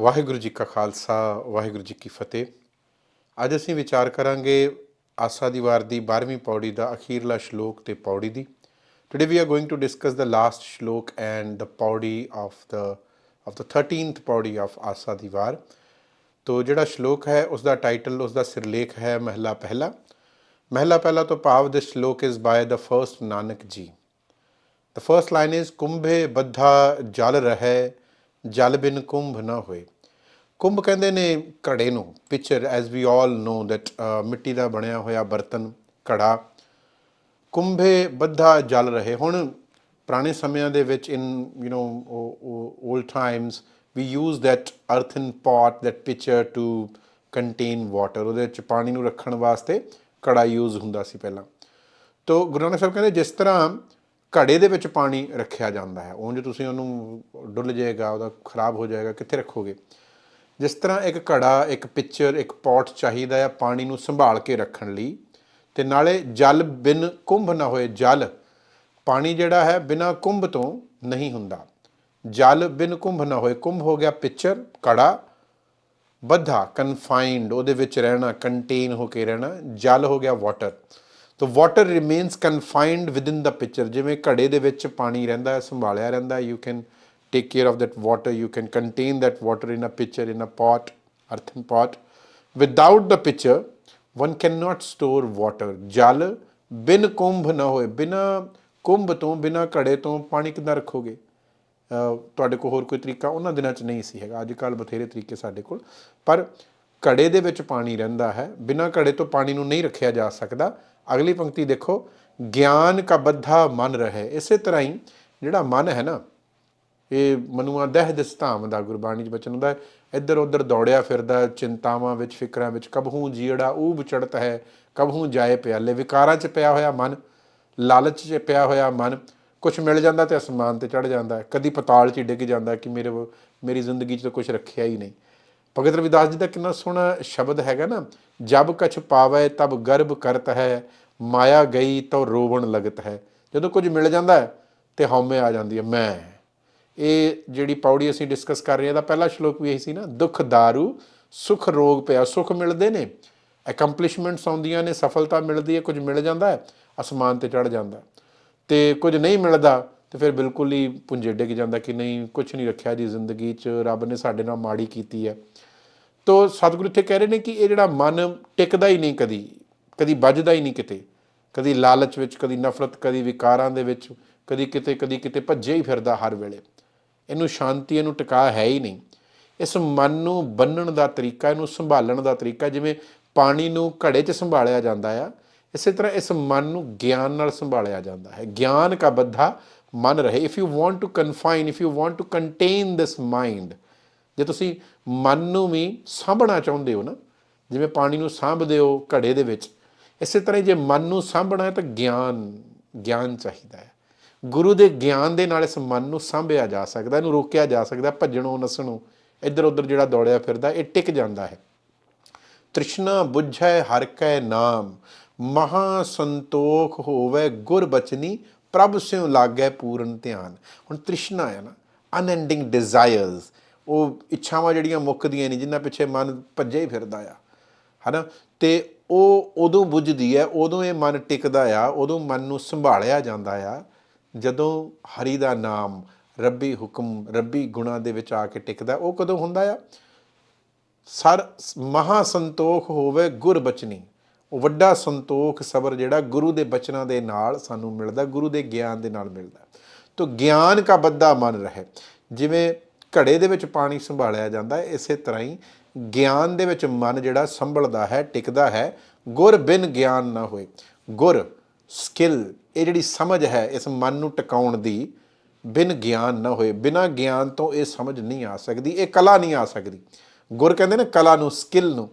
ਵਾਹਿਗੁਰੂ ਜੀ ਕਾ ਖਾਲਸਾ, ਵਾਹਿਗੁਰੂ ਜੀ ਕੀ ਫਤਿਹ। ਅੱਜ ਅਸੀਂ ਵਿਚਾਰ ਕਰਾਂਗੇ ਆਸਾ ਦੀ ਵਾਰ ਦੀ 12ਵੀਂ ਪੌੜੀ ਦਾ ਅਖੀਰਲਾ ਸ਼ਲੋਕ ਤੇ ਪੌੜੀ ਦੀ। Today we are going to discuss the last shlok and the pauri of the of the 13th ਪੌੜੀ ਆਫ ਆਸਾ ਦੀ ਵਾਰ। ਤੋ ਜਿਹੜਾ ਸ਼ਲੋਕ ਹੈ, ਉਸ ਦਾ ਟਾਈਟਲ ਉਸ ਦਾ ਸਿਰਲੇਖ ਹੈ ਮਹਿਲਾ ਪਹਿਲਾ। ਮਹਿਲਾ ਪਹਿਲਾ ਤੋਂ ਭਾਵ this shlok is by the first Nanak ji. The first line is ਕੁੰਭੇ ਬੱਧਾ ਜਲ ਰਹਿ, ਜਲ ਬਿਨ ਕੁੰਭ ਨਾ ਹੋਏ। ਕੁੰਭ ਕਹਿੰਦੇ ਨੇ ਘੜੇ ਨੂੰ pitcher as we all know that ਮਿੱਟੀ ਦਾ ਬਣਿਆ ਹੋਇਆ ਬਰਤਨ, ਘੜਾ। ਕੁੰਭੇ ਬੱਧਾ ਜਲ ਰਹੇ। ਹੁਣ ਪੁਰਾਣੇ ਸਮਿਆਂ ਦੇ ਵਿੱਚ in you know old times we use that earthen pot that pitcher to contain water ਉਹਦੇ ਵਿੱਚ ਪਾਣੀ ਨੂੰ ਰੱਖਣ ਵਾਸਤੇ ਘੜਾ ਯੂਜ਼ ਹੁੰਦਾ ਸੀ ਪਹਿਲਾਂ। ਤੋਂ ਗੁਰੂ ਨਾਨਕ ਸਾਹਿਬ ਕਹਿੰਦੇ, ਜਿਸ ਤਰ੍ਹਾਂ ਘੜੇ ਦੇ ਵਿੱਚ ਪਾਣੀ ਰੱਖਿਆ ਜਾਂਦਾ ਹੈ ਉਹ ਜੇ ਤੁਸੀਂ ਉਹਨੂੰ ਡੁੱਲ ਜਾਏਗਾ, ਉਹਦਾ ਖਰਾਬ ਹੋ ਜਾਏਗਾ, ਕਿੱਥੇ ਰੱਖੋਗੇ? ਜਿਸ ਤਰ੍ਹਾਂ ਇੱਕ ਘੜਾ, ਇੱਕ ਪਿਕਚਰ ਇੱਕ ਪੋਟ ਚਾਹੀਦਾ ਆ ਪਾਣੀ ਨੂੰ ਸੰਭਾਲ ਕੇ ਰੱਖਣ ਲਈ, ਤੇ ਨਾਲੇ ਜਲ ਬਿਨ ਕੁੰਭ ਨਾ ਹੋਏ, ਜਲ ਪਾਣੀ ਜਿਹੜਾ ਹੈ ਬਿਨਾ ਕੁੰਭ ਤੋਂ ਨਹੀਂ ਹੁੰਦਾ। ਜਲ ਬਿਨ ਕੁੰਭ ਨਾ ਹੋਏ, ਕੁੰਭ ਹੋ ਗਿਆ ਪਿਕਚਰ ਘੜਾ, ਬੱਧਾ ਕਨਫਾਈਨਡ ਉਹਦੇ ਵਿੱਚ ਰਹਿਣਾ ਕੰਟੇਨ ਹੋ ਕੇ ਰਹਿਣਾ, ਜਲ ਹੋ ਗਿਆ ਵਾਟਰ ਤੋ water remains confined within the pitcher ਜਿਵੇਂ ਘੜੇ ਦੇ ਵਿੱਚ ਪਾਣੀ ਰਹਿੰਦਾ ਹੈ, ਸੰਭਾਲਿਆ ਰਹਿੰਦਾ you can take care of that water you can contain that water in a pitcher in a pot, earthen pot. Without the pitcher, one cannot store water. ਜਲ ਬਿਨ ਕੁੰਭ ਨਾ ਹੋਏ ਬਿਨਾ ਕੁੰਭ ਤੋਂ ਬਿਨਾ ਘੜੇ ਤੋਂ ਪਾਣੀ ਕਿੱਦਾਂ ਰੱਖੋਗੇ ਤੁਹਾਡੇ ਕੋਲ ਹੋਰ ਕੋਈ ਤਰੀਕਾ ਉਹਨਾਂ ਦਿਨਾਂ 'ਚ ਨਹੀਂ ਸੀ ਹੈਗਾ ਅੱਜ ਕੱਲ ਬਥੇਰੇ ਤਰੀਕੇ ਸਾਡੇ ਕੋਲ ਪਰ ਘੜੇ ਦੇ ਵਿੱਚ ਪਾਣੀ ਰਹਿੰਦਾ ਹੈ ਬਿਨਾਂ ਘੜੇ ਤੋਂ ਪਾਣੀ ਨੂੰ ਨਹੀਂ ਰੱਖਿਆ ਜਾ ਸਕਦਾ ਅਗਲੀ ਪੰਕਤੀ ਦੇਖੋ ਗਿਆਨ ਕਾ ਬੱਧਾ ਮਨ ਰਹੇ ਇਸੇ ਤਰ੍ਹਾਂ ਹੀ ਜਿਹੜਾ ਮਨ ਹੈ ਨਾ ਇਹ ਮਨੁਆ ਦਹਿ ਦਿਸਤਾਮ ਦਾ, ਗੁਰਬਾਣੀ 'ਚ ਬਚਨ ਹੁੰਦਾ ਇੱਧਰ ਉੱਧਰ ਦੌੜਿਆ ਫਿਰਦਾ, ਚਿੰਤਾਵਾਂ ਵਿੱਚ, ਫਿਕਰਾਂ ਵਿੱਚ, ਕਬਹੂ ਜੀੜਾ ਊਬ ਚੜਤ ਹੈ, ਕਬਹੂ ਜਾਏ ਪਿਆਲੇ, ਵਿਕਾਰਾਂ 'ਚ ਪਿਆ ਹੋਇਆ ਮਨ, ਲਾਲਚ 'ਚ ਪਿਆ ਹੋਇਆ ਮਨ ਕੁਝ ਮਿਲ ਜਾਂਦਾ ਤੇ ਅਸਮਾਨ ਤੇ ਚੜ ਜਾਂਦਾ ਕਦੀ ਪਤਾਲ 'ਚ ਹੀ ਡਿੱਗ ਜਾਂਦਾ ਕਿ ਮੇਰੇ ਵ- ਮੇਰੀ ਜ਼ਿੰਦਗੀ 'ਚ ਤਾਂ ਕੁਝ ਰੱਖਿਆ ਹੀ ਨਹੀਂ। ਭਗਤ ਰਵਿਦਾਸ ਜੀ ਦਾ ਕਿੰਨਾ ਸੋਹਣਾ ਸ਼ਬਦ ਹੈਗਾ ਨਾ, ਜਬ ਕਛ ਪਾਵੇ ਤਬ ਗਰਭ ਕਰਤ ਹੈ, ਮਾਇਆ ਗਈ ਤਾਂ ਰੋਵਣ ਲਗਤ ਹੈ, ਜਦੋਂ ਕੁਝ ਮਿਲ ਜਾਂਦਾ ਹੈ, ਤੇ ਹਉਮੈ ਆ ਜਾਂਦੀ ਹੈ, ਮੈਂ। ਇਹ ਜਿਹੜੀ ਪੌੜੀ ਅਸੀਂ ਡਿਸਕਸ ਕਰ ਰਹੇ ਹਾਂ ਦਾ ਪਹਿਲਾ ਸ਼ਲੋਕ ਵੀ ਇਹੀ ਸੀ ਨਾ, ਦੁੱਖ दारू ਸੁਖ ਰੋਗ ਪਿਆ, ਸੁਖ ਮਿਲਦੇ ਨੇ ਅਕੰਪਲਿਸ਼ਮੈਂਟਸ ਆਉਂਦੀਆਂ ਨੇ, ਸਫਲਤਾ ਮਿਲਦੀ ਹੈ, ਕੁਝ ਮਿਲ ਜਾਂਦਾ ਹੈ, ਅਸਮਾਨ ਤੇ ਚੜ ਜਾਂਦਾ ਹੈ। ਤੇ ਕੁਝ ਨਹੀਂ ਮਿਲਦਾ, ਤੇ ਫਿਰ ਬਿਲਕੁਲ ਹੀ ਪੁੰਜੇ ਡਿੱਗ ਜਾਂਦਾ ਕਿ ਨਹੀਂ ਕੁਝ ਨਹੀਂ ਰੱਖਿਆ ਜੀ ਜ਼ਿੰਦਗੀ 'ਚ, ਰੱਬ ਨੇ ਸਾਡੇ ਨਾਲ ਮਾੜੀ ਕੀਤੀ ਹੈ ਤੋ ਸਤਿਗੁਰੂ ਇੱਥੇ ਕਹਿ ਰਹੇ ਨੇ ਕਿ ਇਹ ਜਿਹੜਾ ਮਨ ਟਿਕਦਾ ਹੀ ਨਹੀਂ ਕਦੀ ਕਦੀ ਵੱਜਦਾ ਹੀ ਨਹੀਂ ਕਿਤੇ, ਕਦੀ ਲਾਲਚ ਵਿੱਚ, ਕਦੀ ਨਫ਼ਰਤ, ਕਦੀ ਵਿਕਾਰਾਂ ਦੇ ਵਿੱਚ, ਕਦੀ ਕਿਤੇ ਕਦੀ ਕਿਤੇ ਭੱਜਿਆ ਹੀ ਫਿਰਦਾ ਹਰ ਵੇਲੇ ਇਹਨੂੰ ਸ਼ਾਂਤੀ, ਇਹਨੂੰ ਟਿਕਾ ਹੈ ਹੀ ਨਹੀਂ। ਇਸ ਮਨ ਨੂੰ ਬੰਨਣ ਦਾ ਤਰੀਕਾ, ਇਹਨੂੰ ਸੰਭਾਲਣ ਦਾ ਤਰੀਕਾ ਜਿਵੇਂ ਪਾਣੀ ਨੂੰ ਘੜੇ 'ਚ ਸੰਭਾਲਿਆ ਜਾਂਦਾ ਆ, ਇਸੇ ਤਰ੍ਹਾਂ ਇਸ ਮਨ ਨੂੰ ਗਿਆਨ ਨਾਲ ਸੰਭਾਲਿਆ ਜਾਂਦਾ ਹੈ। ਗਿਆਨ ਕਾ ਬੱਧਾ ਮਨ ਰਹੇ। If you want to confine if you want to contain this mind ਜੇ ਤੁਸੀਂ ਮਨ ਨੂੰ ਵੀ ਸਾਂਭਣਾ ਚਾਹੁੰਦੇ ਹੋ ਨਾ, ਜਿਵੇਂ ਪਾਣੀ ਨੂੰ ਸਾਂਭਦੇ ਹੋ ਘੜੇ ਦੇ ਵਿੱਚ, ਇਸੇ ਤਰ੍ਹਾਂ ਹੀ ਜੇ ਮਨ ਨੂੰ ਸਾਂਭਣਾ ਹੈ ਤਾਂ ਗਿਆਨ ਗਿਆਨ ਚਾਹੀਦਾ ਹੈ। ਗੁਰੂ ਦੇ ਗਿਆਨ ਦੇ ਨਾਲ ਇਸ ਮਨ ਨੂੰ ਸਾਂਭਿਆ ਜਾ ਸਕਦਾ, ਇਹਨੂੰ ਰੋਕਿਆ ਜਾ ਸਕਦਾ, ਭੱਜਣੋਂ, ਨਸਣੋਂ ਇੱਧਰ ਉੱਧਰ ਜਿਹੜਾ ਦੌੜਿਆ ਫਿਰਦਾ, ਇਹ ਟਿਕ ਜਾਂਦਾ ਹੈ। ਤ੍ਰਿਸ਼ਨਾ ਬੁਝੈ ਹਰ ਕੈ ਨਾਮ, ਮਹਾ ਸੰਤੋਖ ਹੋਵੇ ਗੁਰ ਬਚਨੀ, ਪ੍ਰਭ ਸਿਉ ਲਾਗੈ ਪੂਰਨ ਧਿਆਨ। ਹੁਣ ਤ੍ਰਿਸ਼ਨਾ ਹੈ ਨਾ ਅਨਐਂਡਿੰਗ ਡਿਜ਼ਾਇਰਸ ਉਹ ਇੱਛਾਵਾਂ ਜਿਹੜੀਆਂ ਮੁੱਕਦੀਆਂ ਨਹੀਂ, ਜਿੰਨਾ ਪਿੱਛੇ ਮਨ ਭੱਜੇ ਹੀ ਫਿਰਦਾ ਆ, ਹਨਾ? ਤੇ ਉਹ ਉਦੋਂ ਬੁੱਝਦੀ ਹੈ, ਉਦੋਂ ਇਹ ਮਨ ਟਿਕਦਾ ਆ, ਉਦੋਂ ਮਨ ਨੂੰ ਸੰਭਾਲਿਆ ਜਾਂਦਾ ਆ ਜਦੋਂ ਹਰੀ ਦਾ ਨਾਮ ਰੱਬੀ ਹੁਕਮ, ਰੱਬੀ ਗੁਣਾ ਦੇ ਵਿੱਚ ਆ ਕੇ ਟਿਕਦਾ, ਉਹ ਕਦੋਂ ਹੁੰਦਾ ਆ? ਸਰ, ਮਹਾ ਸੰਤੋਖ ਹੋਵੇ ਗੁਰ ਬਚਨੀ। ਉਹ ਵੱਡਾ ਸੰਤੋਖ ਸਬਰ ਜਿਹੜਾ ਗੁਰੂ ਦੇ ਬਚਨਾਂ ਦੇ ਨਾਲ ਸਾਨੂੰ ਮਿਲਦਾ, ਗੁਰੂ ਦੇ ਗਿਆਨ ਦੇ ਨਾਲ ਮਿਲਦਾ। ਤੋ ਗਿਆਨ ਕਾ ਬੱਦਾ ਮਨ ਰਹੇ। ਜਿਵੇਂ ਘੜੇ ਦੇ ਵਿੱਚ ਪਾਣੀ ਸੰਭਾਲਿਆ ਜਾਂਦਾ, ਇਸੇ ਤਰ੍ਹਾਂ ਹੀ ਗਿਆਨ ਦੇ ਵਿੱਚ ਮਨ ਜਿਹੜਾ ਸੰਭਲਦਾ ਹੈ, ਟਿਕਦਾ ਹੈ, ਗੁਰ ਬਿਨ ਗਿਆਨ ਨਾ ਹੋਏ। ਗੁਰ ਸਕਿੱਲ ਇਹ ਜਿਹੜੀ ਸਮਝ ਹੈ, ਇਸ ਮਨ ਨੂੰ ਟਿਕਾਉਣ ਦੀ ਬਿਨ ਗਿਆਨ ਨਾ ਹੋਏ, ਬਿਨਾ ਗਿਆਨ ਤੋਂ ਇਹ ਸਮਝ ਨਹੀਂ ਆ ਸਕਦੀ, ਇਹ ਕਲਾ ਨਹੀਂ ਆ ਸਕਦੀ। ਗੁਰ ਕਹਿੰਦੇ ਨੇ ਕਲਾ ਨੂੰ ਸਕਿੱਲ ਨੂੰ।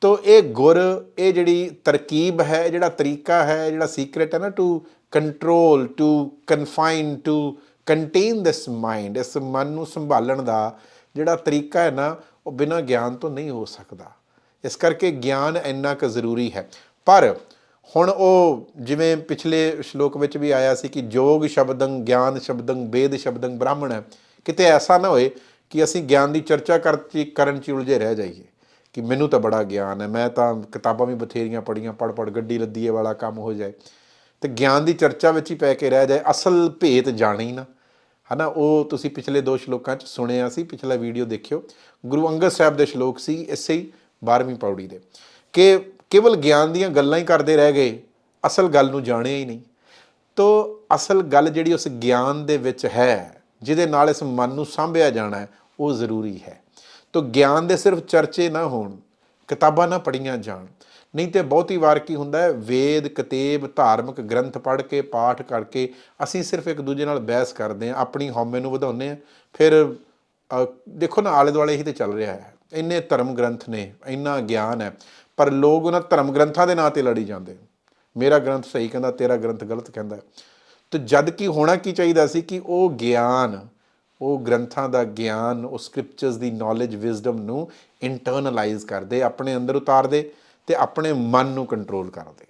ਤੋ ਇਹ ਗੁਰ, ਇਹ ਜਿਹੜੀ ਤਰਕੀਬ ਹੈ, ਇਹ ਜਿਹੜਾ ਤਰੀਕਾ ਹੈ ਜਿਹੜਾ ਸੀਕ੍ਰੇਟ ਹੈ ਨਾ to control to confine to contain this mind ਇਸ ਮਨ ਨੂੰ ਸੰਭਾਲਣ ਦਾ ਜਿਹੜਾ ਤਰੀਕਾ ਹੈ ਨਾ, ਉਹ ਬਿਨਾਂ ਗਿਆਨ ਤੋਂ ਨਹੀਂ ਹੋ ਸਕਦਾ। ਇਸ ਕਰਕੇ ਗਿਆਨ ਇੰਨਾ ਕੁ ਜ਼ਰੂਰੀ ਹੈ। ਪਰ ਹੁਣ ਉਹ ਜਿਵੇਂ ਪਿਛਲੇ ਸ਼ਲੋਕ ਵਿੱਚ ਵੀ ਆਇਆ ਸੀ ਕਿ ਜੋਗ ਸ਼ਬਦੰ, ਗਿਆਨ ਸ਼ਬਦੰ, ਵੇਦ ਸ਼ਬਦੰ ਬ੍ਰਾਹਮਣ ਹੈ। ਕਿਤੇ ਐਸਾ ਨਾ ਹੋਏ ਕਿ ਅਸੀਂ ਗਿਆਨ ਦੀ ਚਰਚਾ ਕਰਤੀ, ਕਰਨ ਚ ਉਲਝੇ ਰਹਿ ਜਾਈਏ। ਕਿ ਮੈਨੂੰ ਤਾਂ ਬੜਾ ਗਿਆਨ ਹੈ, ਮੈਂ ਤਾਂ ਕਿਤਾਬਾਂ ਵੀ ਬਥੇਰੀਆਂ ਪੜ੍ਹੀਆਂ ਪੜ ਪੜ ਗੱਡੀ ਲੱਦੀਏ ਵਾਲਾ ਕੰਮ ਹੋ ਜਾਏ। ਤੇ ਗਿਆਨ ਦੀ ਚਰਚਾ ਵਿੱਚ ਹੀ ਪੈ ਕੇ ਰਹਿ ਜਾਏ, ਅਸਲ ਭੇਤ ਜਾਣੀ ਨਾ। ਹਨਾ, ਉਹ ਤੁਸੀਂ ਪਿਛਲੇ ਦੋ ਸ਼ਲੋਕਾਂ ਚ ਸੁਣਿਆ ਸੀ, ਪਿਛਲਾ ਵੀਡੀਓ ਦੇਖਿਓ। ਗੁਰੂ ਅੰਗਦ ਸਾਹਿਬ ਦੇ ਸ਼ਲੋਕ ਸੀ ਇਸੇ ਹੀ 12ਵੀਂ ਪੌੜੀ ਦੇ। ਕਿ ਕੇਵਲ ਗਿਆਨ ਦੀਆਂ ਗੱਲਾਂ ਹੀ ਕਰਦੇ ਰਹਿ ਗਏ, ਅਸਲ ਗੱਲ ਨੂੰ ਜਾਣਿਆ ਹੀ ਨਹੀਂ। ਤੋ ਅਸਲ ਗੱਲ ਜਿਹੜੀ ਉਸ ਗਿਆਨ ਦੇ ਵਿੱਚ ਹੈ, ਜਿਹਦੇ ਨਾਲ ਇਸ ਮਨ ਨੂੰ ਸਾਂਭਿਆ ਜਾਣਾ ਹੈ, ਉਹ ਜ਼ਰੂਰੀ ਹੈ। ਤੋ ਗਿਆਨ ਦੇ ਸਿਰਫ ਚਰਚੇ ਨਾ ਹੋਣ, ਕਿਤਾਬਾਂ ਨਾ ਪੜੀਆਂ ਜਾਣ, ਨਹੀਂ ਤੇ ਬਹੁਤੀ ਵਾਰ ਕੀ ਹੁੰਦਾ ਹੈ, ਵੇਦ, ਕਤੇਬ, ਧਾਰਮਿਕ ਗ੍ਰੰਥ ਪੜ੍ਹ ਕੇ, ਪਾਠ ਕਰਕੇ ਅਸੀਂ ਸਿਰਫ ਇੱਕ ਦੂਜੇ ਨਾਲ ਬਹਿਸ ਕਰਦੇ ਹਾਂ, ਆਪਣੀ ਹਉਮੈ ਨੂੰ ਵਧਾਉਂਦੇ ਹਾਂ, ਫਿਰ ਦੇਖੋ ਨਾ ਆਲੇ ਦੁਆਲੇ ਹੀ ਤੇ ਚੱਲ ਰਿਹਾ ਹੈ। ਇੰਨੇ ਧਰਮ ਗ੍ਰੰਥ ਨੇ, ਇੰਨਾ ਗਿਆਨ ਹੈ। ਪਰ ਲੋਕ ਉਹਨਾਂ ਧਰਮ ਗ੍ਰੰਥਾਂ ਦੇ ਨਾਂ ਤੇ ਲੜੀ ਜਾਂਦੇ ਮੇਰਾ ਗ੍ਰੰਥ ਸਹੀ ਕਹਿੰਦਾ, ਤੇਰਾ ਗ੍ਰੰਥ ਗਲਤ ਕਹਿੰਦਾ ਤੇ ਜਦ ਕੀ ਹੋਣਾ ਕੀ ਚਾਹੀਦਾ ਸੀ ਕਿ ਉਹ ਗਿਆਨ, ਉਹ ਗ੍ਰੰਥਾਂ ਦਾ ਗਿਆਨ, ਉਹ ਸਕ੍ਰਿਪਚਰਸ ਦੀ ਨੌਲੇਜ ਵਿਜ਼ਡਮ ਨੂੰ ਇੰਟਰਨਲਾਈਜ਼ ਕਰਦੇ, ਆਪਣੇ ਅੰਦਰ ਉਤਾਰਦੇ ਤੇ ਆਪਣੇ ਮਨ ਨੂੰ ਕੰਟਰੋਲ ਕਰਦੇ।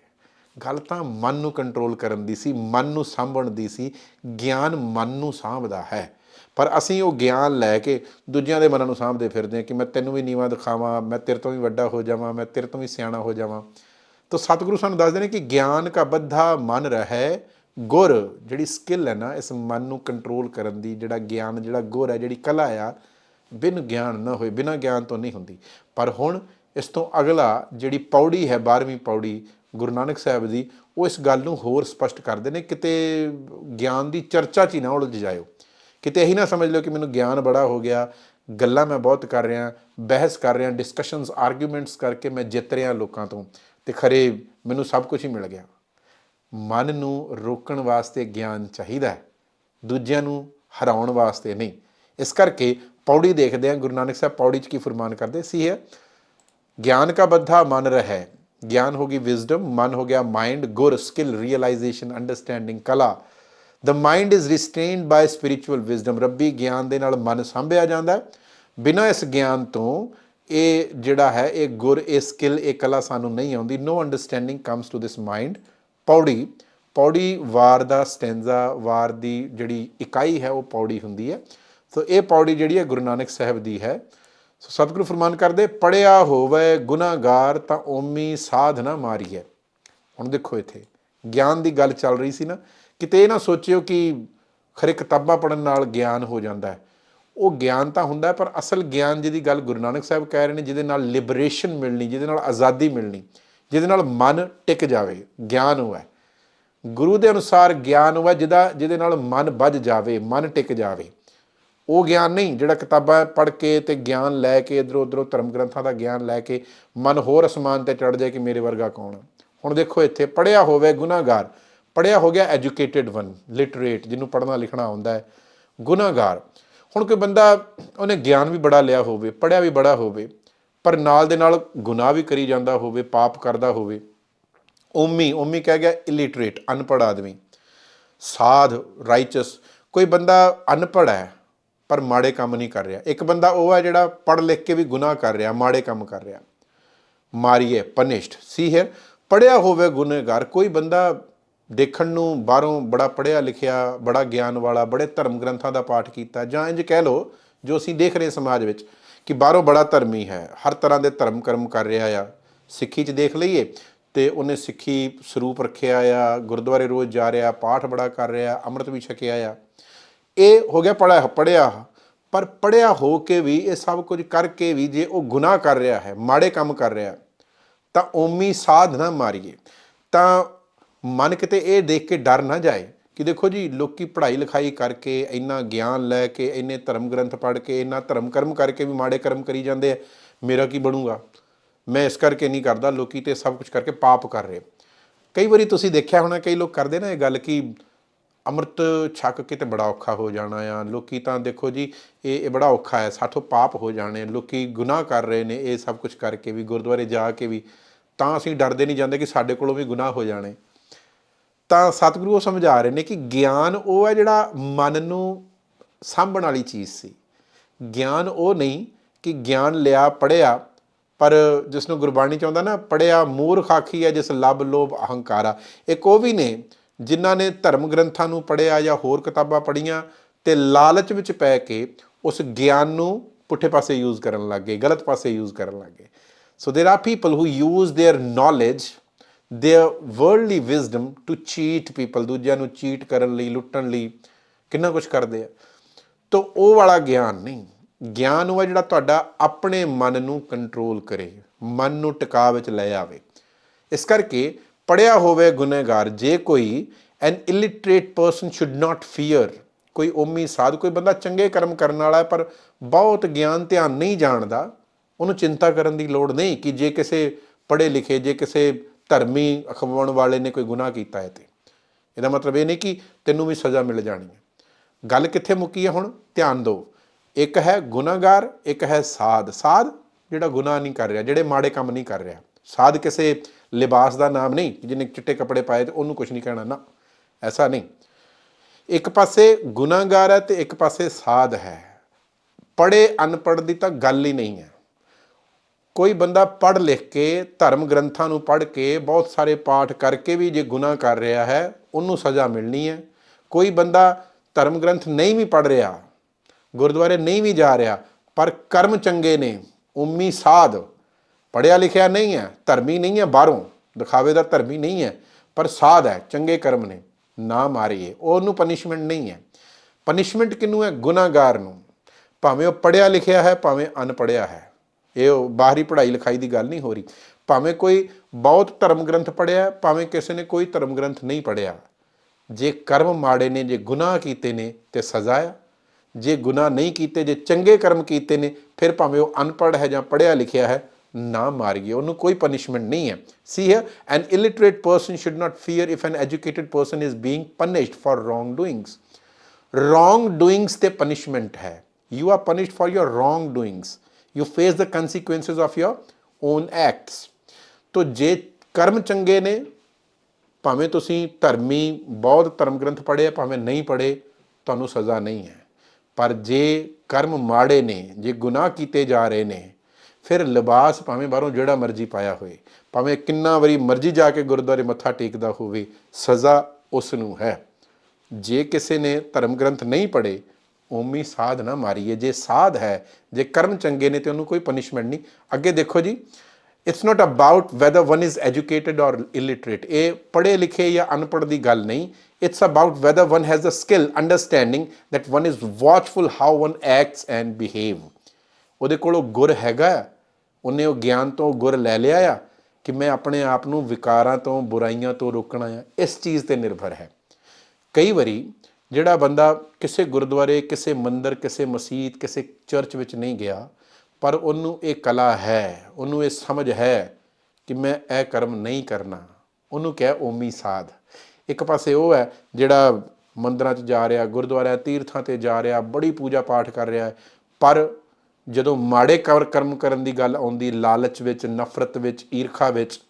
ਗੱਲ ਤਾਂ ਮਨ ਨੂੰ ਕੰਟਰੋਲ ਕਰਨ ਦੀ ਸੀ, ਮਨ ਨੂੰ ਸਾਂਭਣ ਦੀ ਸੀ, ਗਿਆਨ ਮਨ ਨੂੰ ਸਾਂਭਦਾ ਹੈ। ਪਰ ਅਸੀਂ ਉਹ ਗਿਆਨ ਲੈ ਕੇ ਦੂਜਿਆਂ ਦੇ ਮਨਾਂ ਨੂੰ ਸਾਂਭਦੇ ਫਿਰਦੇ ਹਾਂ ਕਿ ਮੈਂ ਤੈਨੂੰ ਵੀ ਨੀਵਾਂ ਦਿਖਾਵਾਂ, ਮੈਂ ਤੇਰੇ ਤੋਂ ਵੀ ਵੱਡਾ ਹੋ ਜਾਵਾਂ, ਮੈਂ ਤੇਰੇ ਤੋਂ ਵੀ ਸਿਆਣਾ ਹੋ ਜਾਵਾਂ। ਤਾਂ ਸਤਿਗੁਰੂ ਸਾਨੂੰ ਦੱਸਦੇ ਨੇ ਕਿ ਗਿਆਨ ਕਾ ਬੱਧਾ ਮਨ ਰਹੈ, ਗੁਰ ਜਿਹੜੀ ਸਕਿੱਲ ਹੈ ਨਾ, ਇਸ ਮਨ ਨੂੰ ਕੰਟਰੋਲ ਕਰਨ ਦੀ ਜਿਹੜਾ ਗਿਆਨ, ਜਿਹੜਾ ਗੁਰ ਹੈ, ਜਿਹੜੀ ਕਲਾ ਆ, ਬਿਨ ਗਿਆਨ ਨਾ ਹੋਏ, ਬਿਨਾ ਗਿਆਨ ਤੋਂ ਨਹੀਂ ਹੁੰਦੀ। ਪਰ ਹੁਣ ਇਸ ਤੋਂ ਅਗਲਾ ਜਿਹੜੀ ਪੌੜੀ ਹੈ 12ਵੀਂ ਪੌੜੀ ਗੁਰੂ ਨਾਨਕ ਸਾਹਿਬ ਦੀ, ਉਹ ਇਸ ਗੱਲ ਨੂੰ ਹੋਰ ਸਪਸ਼ਟ ਕਰਦੇ ਨੇ, ਕਿਤੇ ਗਿਆਨ ਦੀ ਚਰਚਾ 'ਚ ਹੀ ਨਾ ਉਲਝ ਜਾਇਓ। ਕਿਤੇ ਇਹੀ ਨਾ ਸਮਝ ਲਿਓ ਕਿ ਮੈਨੂੰ ਗਿਆਨ ਬੜਾ ਹੋ ਗਿਆ, ਗੱਲਾਂ ਮੈਂ ਬਹੁਤ ਕਰ ਰਿਹਾ, ਬਹਿਸ ਕਰ ਰਿਹਾ ਡਿਸਕਸ਼ਨਸ ਆਰਗੂਮੈਂਟਸ ਕਰਕੇ ਮੈਂ ਜਿੱਤ ਰਿਹਾ ਲੋਕਾਂ ਤੋਂ ਤੇ ਖਰੇ ਮੈਨੂੰ ਸਭ ਕੁਝ ਹੀ ਮਿਲ ਗਿਆ। ਮਨ ਨੂੰ ਰੋਕਣ ਵਾਸਤੇ ਗਿਆਨ ਚਾਹੀਦਾ ਹੈ, ਦੂਜਿਆਂ ਨੂੰ ਹਰਾਉਣ ਵਾਸਤੇ ਨਹੀਂ। ਇਸ ਕਰਕੇ ਪੌੜੀ ਦੇਖਦੇ ਹਾਂ, ਗੁਰੂ ਨਾਨਕ ਸਾਹਿਬ ਪੌੜੀ 'ਚ ਕੀ ਫਰਮਾਨ ਕਰਦੇ ਸੀ ਹੈ ਗਿਆਨ ਕਾ ਬੱਧਾ ਮਨ ਰਹਿ, ਗਿਆਨ ਹੋ ਗਈ ਵਿਜ਼ਡਮ ਮਨ ਹੋ ਗਿਆ ਮਾਈਂਡ ਗੁਰ ਸਕਿੱਲ ਰੀਅਲਾਈਜੇਸ਼ਨ ਅੰਡਰਸਟੈਂਡਿੰਗ ਕਲਾ। The mind is restrained by spiritual wisdom ਰੱਬੀ ਗਿਆਨ ਦੇ ਨਾਲ ਮਨ ਸੰਭਿਆ ਜਾਂਦਾ ਬਿਨਾਂ ਇਸ ਗਿਆਨ ਤੋਂ ਇਹ ਜਿਹੜਾ ਹੈ, ਇਹ ਗੁਰ, ਇਹ ਸਕਿੱਲ ਇਹ ਕਲਾ ਸਾਨੂੰ ਨਹੀਂ ਆਉਂਦੀ। No understanding comes to this mind ਪੌੜੀ ਪੌੜੀ ਵਾਰ ਦਾ ਸਟੈਂਜ਼ਾ, ਵਾਰ ਦੀ ਜਿਹੜੀ ਇਕਾਈ ਹੈ, ਉਹ ਪੌੜੀ ਹੁੰਦੀ ਹੈ। ਸੋ ਇਹ ਪੌੜੀ ਜਿਹੜੀ ਹੈ, ਗੁਰੂ ਨਾਨਕ ਸਾਹਿਬ ਦੀ ਹੈ। ਸੋ ਸਤਿਗੁਰੂ ਫਰਮਾਨ ਕਰਦੇ ਪੜਿਆ ਹੋਵੇ ਗੁਨਾਹਗਾਰ ਤਾਂ ਓਮੀ ਸਾਧ ਨਾ ਮਾਰੀਏ ਹੁਣ ਦੇਖੋ ਇੱਥੇ, ਗਿਆਨ ਦੀ ਗੱਲ ਚੱਲ ਰਹੀ ਸੀ ਨਾ। ਕਿਤੇ ਇਹ ਨਾ ਸੋਚਿਓ ਕਿ ਖਰੇ ਕਿਤਾਬਾਂ ਪੜਨ ਨਾਲ ਗਿਆਨ ਹੋ ਜਾਂਦਾ ਹੈ। ਉਹ ਗਿਆਨ ਤਾਂ ਹੁੰਦਾ ਪਰ ਅਸਲ ਗਿਆਨ ਜਿਹਦੀ ਗੱਲ ਗੁਰੂ ਨਾਨਕ ਸਾਹਿਬ ਕਹਿ ਰਹੇ ਨੇ, ਜਿਹਦੇ ਨਾਲ ਲਿਬਰੇਸ਼ਨ ਮਿਲਣੀ, ਜਿਹਦੇ ਨਾਲ ਆਜ਼ਾਦੀ ਮਿਲਣੀ, ਜਿਹਦੇ ਨਾਲ ਮਨ ਟਿਕ ਜਾਵੇ, ਗਿਆਨ ਉਹ ਹੈ ਗੁਰੂ ਦੇ ਅਨੁਸਾਰ ਗਿਆਨ ਉਹ ਹੈ ਜਿਹਦਾ, ਜਿਹਦੇ ਨਾਲ ਮਨ ਵੱਜ ਜਾਵੇ, ਮਨ ਟਿਕ ਜਾਵੇ। ਉਹ ਗਿਆਨ ਨਹੀਂ, ਜਿਹੜਾ ਕਿਤਾਬਾਂ ਪੜ੍ਹ ਕੇ ਤੇ ਗਿਆਨ ਲੈ ਕੇ ਇਧਰੋਂ ਉਧਰੋਂ ਧਰਮ ਗ੍ਰੰਥਾਂ ਦਾ ਗਿਆਨ ਲੈ ਕੇ ਮਨ ਹੋਰ ਅਸਮਾਨ ਤੇ ਚੜ ਜਾਏ ਕਿ ਮੇਰੇ ਵਰਗਾ ਕੌਣ ਹੈ। ਹੁਣ ਦੇਖੋ, ਇੱਥੇ ਪੜਿਆ ਹੋਵੇ ਗੁਨਾਹਗਾਰ ਪੜਿਆ ਹੋ ਗਿਆ ਐਜੂਕੇਟਿਡ ਵਨ ਲਿਟਰੇਟ ਜਿਹਨੂੰ ਪੜ੍ਹਨਾ ਲਿਖਣਾ ਆਉਂਦਾ ਹੈ, ਗੁਨਾਹਗਾਰ। ਹੁਣ ਕੋਈ ਬੰਦਾ ਉਹਨੇ ਗਿਆਨ ਵੀ ਬੜਾ ਲਿਆ ਹੋਵੇ ਪੜਿਆ ਵੀ ਬੜਾ ਹੋਵੇ, ਪਰ ਨਾਲ ਦੇ ਨਾਲ ਗੁਨਾਹ ਵੀ ਕਰੀ ਜਾਂਦਾ ਹੋਵੇ, ਪਾਪ ਕਰਦਾ ਹੋਵੇ, ਉਮੀ ਉਮੀ ਕਹਿ ਗਿਆ ਇਲਿਟਰੇਟ ਅਨਪੜ੍ਹ ਆਦਮੀ, ਸਾਧ ਰਾਈਚਸ ਕੋਈ ਬੰਦਾ ਅਨਪੜ੍ਹ ਹੈ, ਪਰ ਮਾੜੇ ਕੰਮ ਨਹੀਂ ਕਰ ਰਿਹਾ। ਇੱਕ ਬੰਦਾ ਉਹ ਹੈ ਜਿਹੜਾ ਪੜ੍ਹ ਲਿਖ ਕੇ ਵੀ ਗੁਨਾਹ ਕਰ ਰਿਹਾ, ਮਾੜੇ ਕੰਮ ਕਰ ਰਿਹਾ। ਮਾਰੀਏ ਪਨਿਸ਼ਡ ਸੀ ਹੈ ਪੜਿਆ ਹੋਵੇ ਗੁਨਹਗਾਰ, ਕੋਈ ਬੰਦਾ ਦੇਖਣ ਨੂੰ ਬਾਹਰੋਂ ਬੜਾ ਪੜਿਆ ਲਿਖਿਆ, ਬੜਾ ਗਿਆਨ ਵਾਲਾ, ਬੜੇ ਧਰਮ ਗ੍ਰੰਥਾਂ ਦਾ ਪਾਠ ਕੀਤਾ, ਜਾਂ ਇੰਜ ਕਹਿ ਲਓ ਜੋ ਅਸੀਂ ਦੇਖ ਰਹੇ ਸਮਾਜ ਵਿੱਚ ਕਿ ਬਾਹਰੋਂ ਬੜਾ ਧਰਮੀ ਹੈ, ਹਰ ਤਰ੍ਹਾਂ ਦੇ ਧਰਮ ਕਰਮ ਕਰ ਰਿਹਾ ਆ। ਸਿੱਖੀ 'ਚ ਦੇਖ ਲਈਏ ਤੇ ਉਹਨੇ ਸਿੱਖੀ ਸਰੂਪ ਰੱਖਿਆ ਆ, ਗੁਰਦੁਆਰੇ ਰੋਜ਼ ਜਾ ਰਿਹਾ, ਪਾਠ ਬੜਾ ਕਰ ਰਿਹਾ, ਅੰਮ੍ਰਿਤ ਵੀ ਛਕਿਆ ਆ। ਇਹ ਹੋ ਗਿਆ ਪੜਿਆ ਪੜਿਆ ਪਰ ਪੜਿਆ ਹੋ ਕੇ ਵੀ ਇਹ ਸਭ ਕੁਝ ਕਰਕੇ ਵੀ ਜੇ ਉਹ ਗੁਨਾਹ ਕਰ ਰਿਹਾ ਹੈ, ਮਾੜੇ ਕੰਮ ਕਰ ਰਿਹਾ ਤਾਂ ਓਮੀ ਸਾਧ ਨਾ ਮਾਰੀਏ। ਤਾਂ ਮਨ ਕਿਤੇ ਇਹ ਦੇਖ ਕੇ ਡਰ ਨਾ ਜਾਏ ਕਿ ਦੇਖੋ ਜੀ, ਲੋਕੀ ਪੜ੍ਹਾਈ ਲਿਖਾਈ ਕਰਕੇ ਇੰਨਾ ਗਿਆਨ ਲੈ ਕੇ, ਇੰਨੇ ਧਰਮ ਗ੍ਰੰਥ ਪੜ੍ਹ ਕੇ, ਇੰਨਾ ਧਰਮ ਕਰਮ ਕਰਕੇ ਵੀ ਮਾੜੇ ਕਰਮ ਕਰੀ ਜਾਂਦੇ ਆ, ਮੇਰਾ ਕੀ ਬਣੂਗਾ? ਮੈਂ ਇਸ ਕਰਕੇ ਨਹੀਂ ਕਰਦਾ, ਲੋਕੀ ਤੇ ਸਭ ਕੁਝ ਕਰਕੇ ਪਾਪ ਕਰ ਰਹੇ ਕਈ ਵਾਰੀ ਤੁਸੀਂ ਦੇਖਿਆ ਹੋਣਾ, ਕਈ ਲੋਕ ਕਰਦੇ ਨਾ ਇਹ ਗੱਲ ਕਿ ਅੰਮ੍ਰਿਤ ਛਕ ਕੇ ਤੇ ਬੜਾ ਔਖਾ ਹੋ ਜਾਣਾ ਆ। ਲੋਕੀ ਤਾਂ ਦੇਖੋ ਜੀ, ਇਹ ਇਹ ਬੜਾ ਔਖਾ ਹੈ, ਸਾਥੋਂ ਪਾਪ ਹੋ ਜਾਣੇ ਲੋਕੀ ਗੁਨਾਹ ਕਰ ਰਹੇ ਨੇ, ਇਹ ਸਭ ਕੁਝ ਕਰਕੇ ਵੀ, ਗੁਰਦੁਆਰੇ ਜਾ ਕੇ ਵੀ, ਤਾਂ ਅਸੀਂ ਡਰਦੇ ਨਹੀਂ ਜਾਂਦੇ ਕਿ ਸਾਡੇ ਕੋਲੋਂ ਵੀ ਗੁਨਾਹ ਹੋ ਜਾਣੇ। ਤਾਂ ਸਤਿਗੁਰੂ ਉਹ ਸਮਝਾ ਰਹੇ ਨੇ ਕਿ ਗਿਆਨ ਉਹ ਹੈ ਜਿਹੜਾ ਮਨ ਨੂੰ ਸਾਂਭਣ ਵਾਲੀ ਚੀਜ਼ ਸੀ ਗਿਆਨ ਉਹ ਨਹੀਂ ਕਿ ਗਿਆਨ ਲਿਆ ਪੜਿਆ ਪਰ ਜਿਸ ਨੂੰ ਗੁਰਬਾਣੀ ਚ ਆਉਂਦਾ ਨਾ ਪੜਿਆ ਮੂਰਖ ਆਖੀ ਹੈ ਜਿਸ ਲੱਭ ਲੋਭ ਅਹੰਕਾਰਾ ਇੱਕ ਉਹ ਵੀ ਨੇ ਜਿਨ੍ਹਾਂ ਨੇ ਧਰਮ ਗ੍ਰੰਥਾਂ ਨੂੰ ਪੜਿਆ ਜਾਂ ਹੋਰ ਕਿਤਾਬਾਂ ਪੜੀਆਂ ਤੇ ਲਾਲਚ ਵਿੱਚ ਪੈ ਕੇ ਉਸ ਗਿਆਨ ਨੂੰ ਪੁੱਠੇ ਪਾਸੇ ਯੂਜ਼ ਕਰਨ ਲੱਗ ਗਏ ਗਲਤ ਪਾਸੇ ਯੂਜ਼ ਕਰਨ ਲੱਗ ਗਏ so there are people who use their knowledge their worldly wisdom to cheat people ਦੂਜਿਆਂ ਨੂੰ ਚੀਟ ਕਰਨ ਲਈ ਲੁੱਟਣ ਲਈ ਕਿੰਨਾ ਕੁਝ ਕਰਦੇ ਆ ਤੋ ਉਹ ਵਾਲਾ ਗਿਆਨ ਨਹੀਂ ਗਿਆਨ ਉਹ ਆ ਜਿਹੜਾ ਤੁਹਾਡਾ ਆਪਣੇ ਮਨ ਨੂੰ ਕੰਟਰੋਲ ਕਰੇ ਮਨ ਨੂੰ ਟਿਕਾ ਵਿੱਚ ਲੈ ਆਵੇ ਇਸ ਕਰਕੇ ਪੜਿਆ ਹੋਵੇ ਗੁਨਹਗਾਰ ਜੇ ਕੋਈ an illiterate person should not fear ਕੋਈ ਉਮੀ ਸਾਧ ਕੋਈ ਬੰਦਾ ਚੰਗੇ ਕਰਮ ਕਰਨ ਵਾਲਾ ਹੈ ਪਰ ਬਹੁਤ ਗਿਆਨ ਧਿਆਨ ਨਹੀਂ ਜਾਣਦਾ ਉਹਨੂੰ ਚਿੰਤਾ ਕਰਨ ਦੀ ਲੋੜ ਨਹੀਂ ਕਿ ਜੇ ਕਿਸੇ ਪੜ੍ਹੇ ਲਿਖੇ ਜੇ ਕਿਸੇ ਧਰਮੀ ਅਖਵਾਉਣ ਵਾਲੇ ਨੇ ਕੋਈ ਗੁਨਾਹ ਕੀਤਾ ਹੈ ਤੇ। ਇਹਦਾ ਮਤਲਬ ਇਹ ਨਹੀਂ ਕਿ ਤੈਨੂੰ ਵੀ ਸਜ਼ਾ ਮਿਲ ਜਾਣੀ ਹੈ। ਗੱਲ ਕਿੱਥੇ ਮੁੱਕੀ ਹੈ ਹੁਣ? ਧਿਆਨ ਦਿਓ। ਇੱਕ ਹੈ ਗੁਨਾਹਗਾਰ, ਇੱਕ ਹੈ ਸਾਧ। ਸਾਧ ਜਿਹੜਾ ਗੁਨਾਹ ਨਹੀਂ ਕਰ ਰਿਹਾ, ਜਿਹੜੇ ਮਾੜੇ ਕੰਮ ਨਹੀਂ ਕਰ ਰਿਹਾ। ਸਾਧ ਕਿਸੇ ਲਿਬਾਸ ਦਾ ਨਾਮ ਨਹੀਂ, ਜਿਹਨੇ ਚਿੱਟੇ ਕੱਪੜੇ ਪਾਏ ਤੇ ਉਹਨੂੰ ਕੁਝ ਨਹੀਂ ਕਹਿਣਾ। ਨਾ, ਐਸਾ ਨਹੀਂ। ਇੱਕ ਪਾਸੇ ਗੁਨਾਹਗਾਰ ਹੈ ਤੇ ਇੱਕ ਪਾਸੇ ਸਾਧ ਹੈ। ਪੜੇ ਅਨਪੜ੍ਹ ਦੀ ਤਾਂ ਗੱਲ ਹੀ ਨਹੀਂ ਹੈ। ਕੋਈ ਬੰਦਾ ਪੜ੍ਹ ਲਿਖ ਕੇ, ਧਰਮ ਗ੍ਰੰਥਾਂ ਨੂੰ ਪੜ੍ਹ ਕੇ ਬਹੁਤ ਸਾਰੇ ਪਾਠ ਕਰਕੇ ਵੀ ਜੇ ਗੁਨਾਹ ਕਰ ਰਿਹਾ ਹੈ, ਉਹਨੂੰ ਸਜ਼ਾ ਮਿਲਣੀ ਹੈ। ਕੋਈ ਬੰਦਾ ਧਰਮ ਗ੍ਰੰਥ ਨਹੀਂ ਵੀ ਪੜ੍ਹ ਰਿਹਾ, ਗੁਰਦੁਆਰੇ ਨਹੀਂ ਵੀ ਜਾ ਰਿਹਾ, ਪਰ ਕਰਮ ਚੰਗੇ ਨੇ, ਉਮੀ ਸਾਧ। ਪੜਿਆ ਲਿਖਿਆ ਨਹੀਂ ਹੈ, ਧਰਮੀ ਨਹੀਂ ਹੈ, ਬਾਹਰੋਂ ਦਿਖਾਵੇ ਦਾ ਧਰਮੀ ਨਹੀਂ ਹੈ, ਪਰ ਸਾਧ ਹੈ, ਚੰਗੇ ਕਰਮ ਨੇ, ਨਾ ਮਾਰੀਏ, ਉਹਨੂੰ ਪਨਿਸ਼ਮੈਂਟ ਨਹੀਂ ਹੈ। ਪਨਿਸ਼ਮੈਂਟ ਕਿਹਨੂੰ ਹੈ? ਗੁਨਾਹਗਾਰ ਨੂੰ। ਭਾਵੇਂ ਉਹ ਪੜਿਆ ਲਿਖਿਆ ਹੈ, ਭਾਵੇਂ ਅਨਪੜਿਆ ਹੈ। ਇਹ ਉਹ ਬਾਹਰੀ ਪੜ੍ਹਾਈ ਲਿਖਾਈ ਦੀ ਗੱਲ ਨਹੀਂ ਹੋ ਰਹੀ। ਭਾਵੇਂ ਕੋਈ ਬਹੁਤ ਧਰਮ ਗ੍ਰੰਥ ਪੜਿਆ ਭਾਵੇਂ ਕਿਸੇ ਨੇ ਕੋਈ ਧਰਮ ਗ੍ਰੰਥ ਨਹੀਂ ਪੜਿਆ ਜੇ ਕਰਮ ਮਾੜੇ ਨੇ, ਜੇ ਗੁਨਾਹ ਕੀਤੇ ਨੇ, ਤੇ ਸਜ਼ਾ ਆ। ਜੇ ਗੁਨਾਹ ਨਹੀਂ ਕੀਤੇ, ਜੇ ਚੰਗੇ ਕਰਮ ਕੀਤੇ ਨੇ, ਫਿਰ ਭਾਵੇਂ ਉਹ ਅਨਪੜ੍ਹ ਹੈ ਜਾਂ ਪੜ੍ਹਿਆ ਲਿਖਿਆ ਹੈ, ਨਾ ਮਾਰੀਏ। ਉਹਨੂੰ ਕੋਈ ਪਨਿਸ਼ਮੈਂਟ ਨਹੀਂ ਹੈ। ਸੀ ਹੈ an illiterate person should not fear if an educated person is being punished for wrong doings wrong doings ਤੇ punishment ਹੈ। You are punished for your wrong doings you face the consequences of your own acts ਤੋ ਜੇ ਕਰਮ ਚੰਗੇ ਨੇ, ਭਾਵੇਂ ਤੁਸੀਂ ਧਰਮੀ, ਬਹੁਤ ਧਰਮ ਗ੍ਰੰਥ ਪੜ੍ਹੇ ਭਾਵੇਂ ਨਹੀਂ ਪੜ੍ਹੇ, ਤੁਹਾਨੂੰ ਸਜ਼ਾ ਨਹੀਂ ਹੈ। ਪਰ ਜੇ ਕਰਮ ਮਾੜੇ ਨੇ, ਜੇ ਗੁਨਾਹ ਕੀਤੇ ਜਾ ਰਹੇ ਨੇ, ਫਿਰ ਲਿਬਾਸ ਭਾਵੇਂ ਬਾਹਰੋਂ ਜਿਹੜਾ ਮਰਜ਼ੀ ਪਾਇਆ ਹੋਵੇ, ਭਾਵੇਂ ਕਿੰਨਾ ਵਾਰੀ ਮਰਜ਼ੀ ਜਾ ਕੇ ਗੁਰਦੁਆਰੇ ਮੱਥਾ ਟੇਕਦਾ ਹੋਵੇ, ਸਜ਼ਾ ਉਸ ਨੂੰ ਹੈ। ਜੇ ਕਿਸੇ ਨੇ ਧਰਮ ਗ੍ਰੰਥ ਨਹੀਂ ਪੜ੍ਹੇ ਓਮੀ ਸਾਧ ਨਾ ਮਾਰੀਏ। ਜੇ ਸਾਧ ਹੈ, ਜੇ ਕਰਮ ਚੰਗੇ ਨੇ ਤੇ ਉਹਨੂੰ ਕੋਈ ਪਨਿਸ਼ਮੈਂਟ ਨਹੀਂ। ਅੱਗੇ ਦੇਖੋ ਜੀ it's not about whether one is educated ਔਰ ਇਲਿਟਰੇਟ ਇਹ ਪੜ੍ਹੇ ਲਿਖੇ ਜਾਂ ਅਨਪੜ੍ਹ ਦੀ ਗੱਲ ਨਹੀਂ। It's about whether one has a skill understanding that one is watchful how one acts and behave ਉਹਦੇ ਕੋਲ ਉਹ ਗੁਰ ਹੈਗਾ। ਹੈ। ਉਹਨੇ ਉਹ ਗਿਆਨ ਤੋਂ ਗੁਰ ਲੈ ਲਿਆ ਆ ਕਿ ਮੈਂ ਆਪਣੇ ਆਪ ਨੂੰ ਵਿਕਾਰਾਂ ਤੋਂ, ਬੁਰਾਈਆਂ ਤੋਂ ਰੋਕਣਾ ਆ। ਇਸ ਚੀਜ਼ ਤੇ ਨਿਰਭਰ ਹੈ। ਕਈ ਵਾਰੀ ਜਿਹੜਾ ਬੰਦਾ ਕਿਸੇ ਗੁਰਦੁਆਰੇ, ਕਿਸੇ ਮੰਦਿਰ, ਕਿਸੇ ਮਸਜਿਦ, ਕਿਸੇ ਚਰਚ ਵਿੱਚ ਨਹੀਂ ਗਿਆ, ਪਰ ਉਹਨੂੰ ਇਹ ਕਲਾ ਹੈ, ਉਹਨੂੰ ਇਹ ਸਮਝ ਹੈ ਕਿ ਮੈਂ ਇਹ ਕਰਮ ਨਹੀਂ ਕਰਨਾ। ਉਹਨੂੰ ਕਹਿ ਓਮੀ ਸਾਧ। ਇੱਕ ਪਾਸੇ ਉਹ ਹੈ ਜਿਹੜਾ ਮੰਦਰਾਂ 'ਚ ਜਾ ਰਿਹਾ, ਗੁਰਦੁਆਰਿਆਂ, ਤੀਰਥਾਂ ਤੇ ਜਾ ਰਿਹਾ, ਬੜੀ ਪੂਜਾ ਪਾਠ ਕਰ ਰਿਹਾ ਹੈ, ਪਰ ਜਦੋਂ ਮਾੜੇ ਕਰ, ਕਰਮ ਕਰਨ ਦੀ ਗੱਲ ਆਉਂਦੀ, ਲਾਲਚ ਵਿੱਚ, ਨਫ਼ਰਤ ਵਿੱਚ, ਈਰਖਾ ਵਿੱਚ,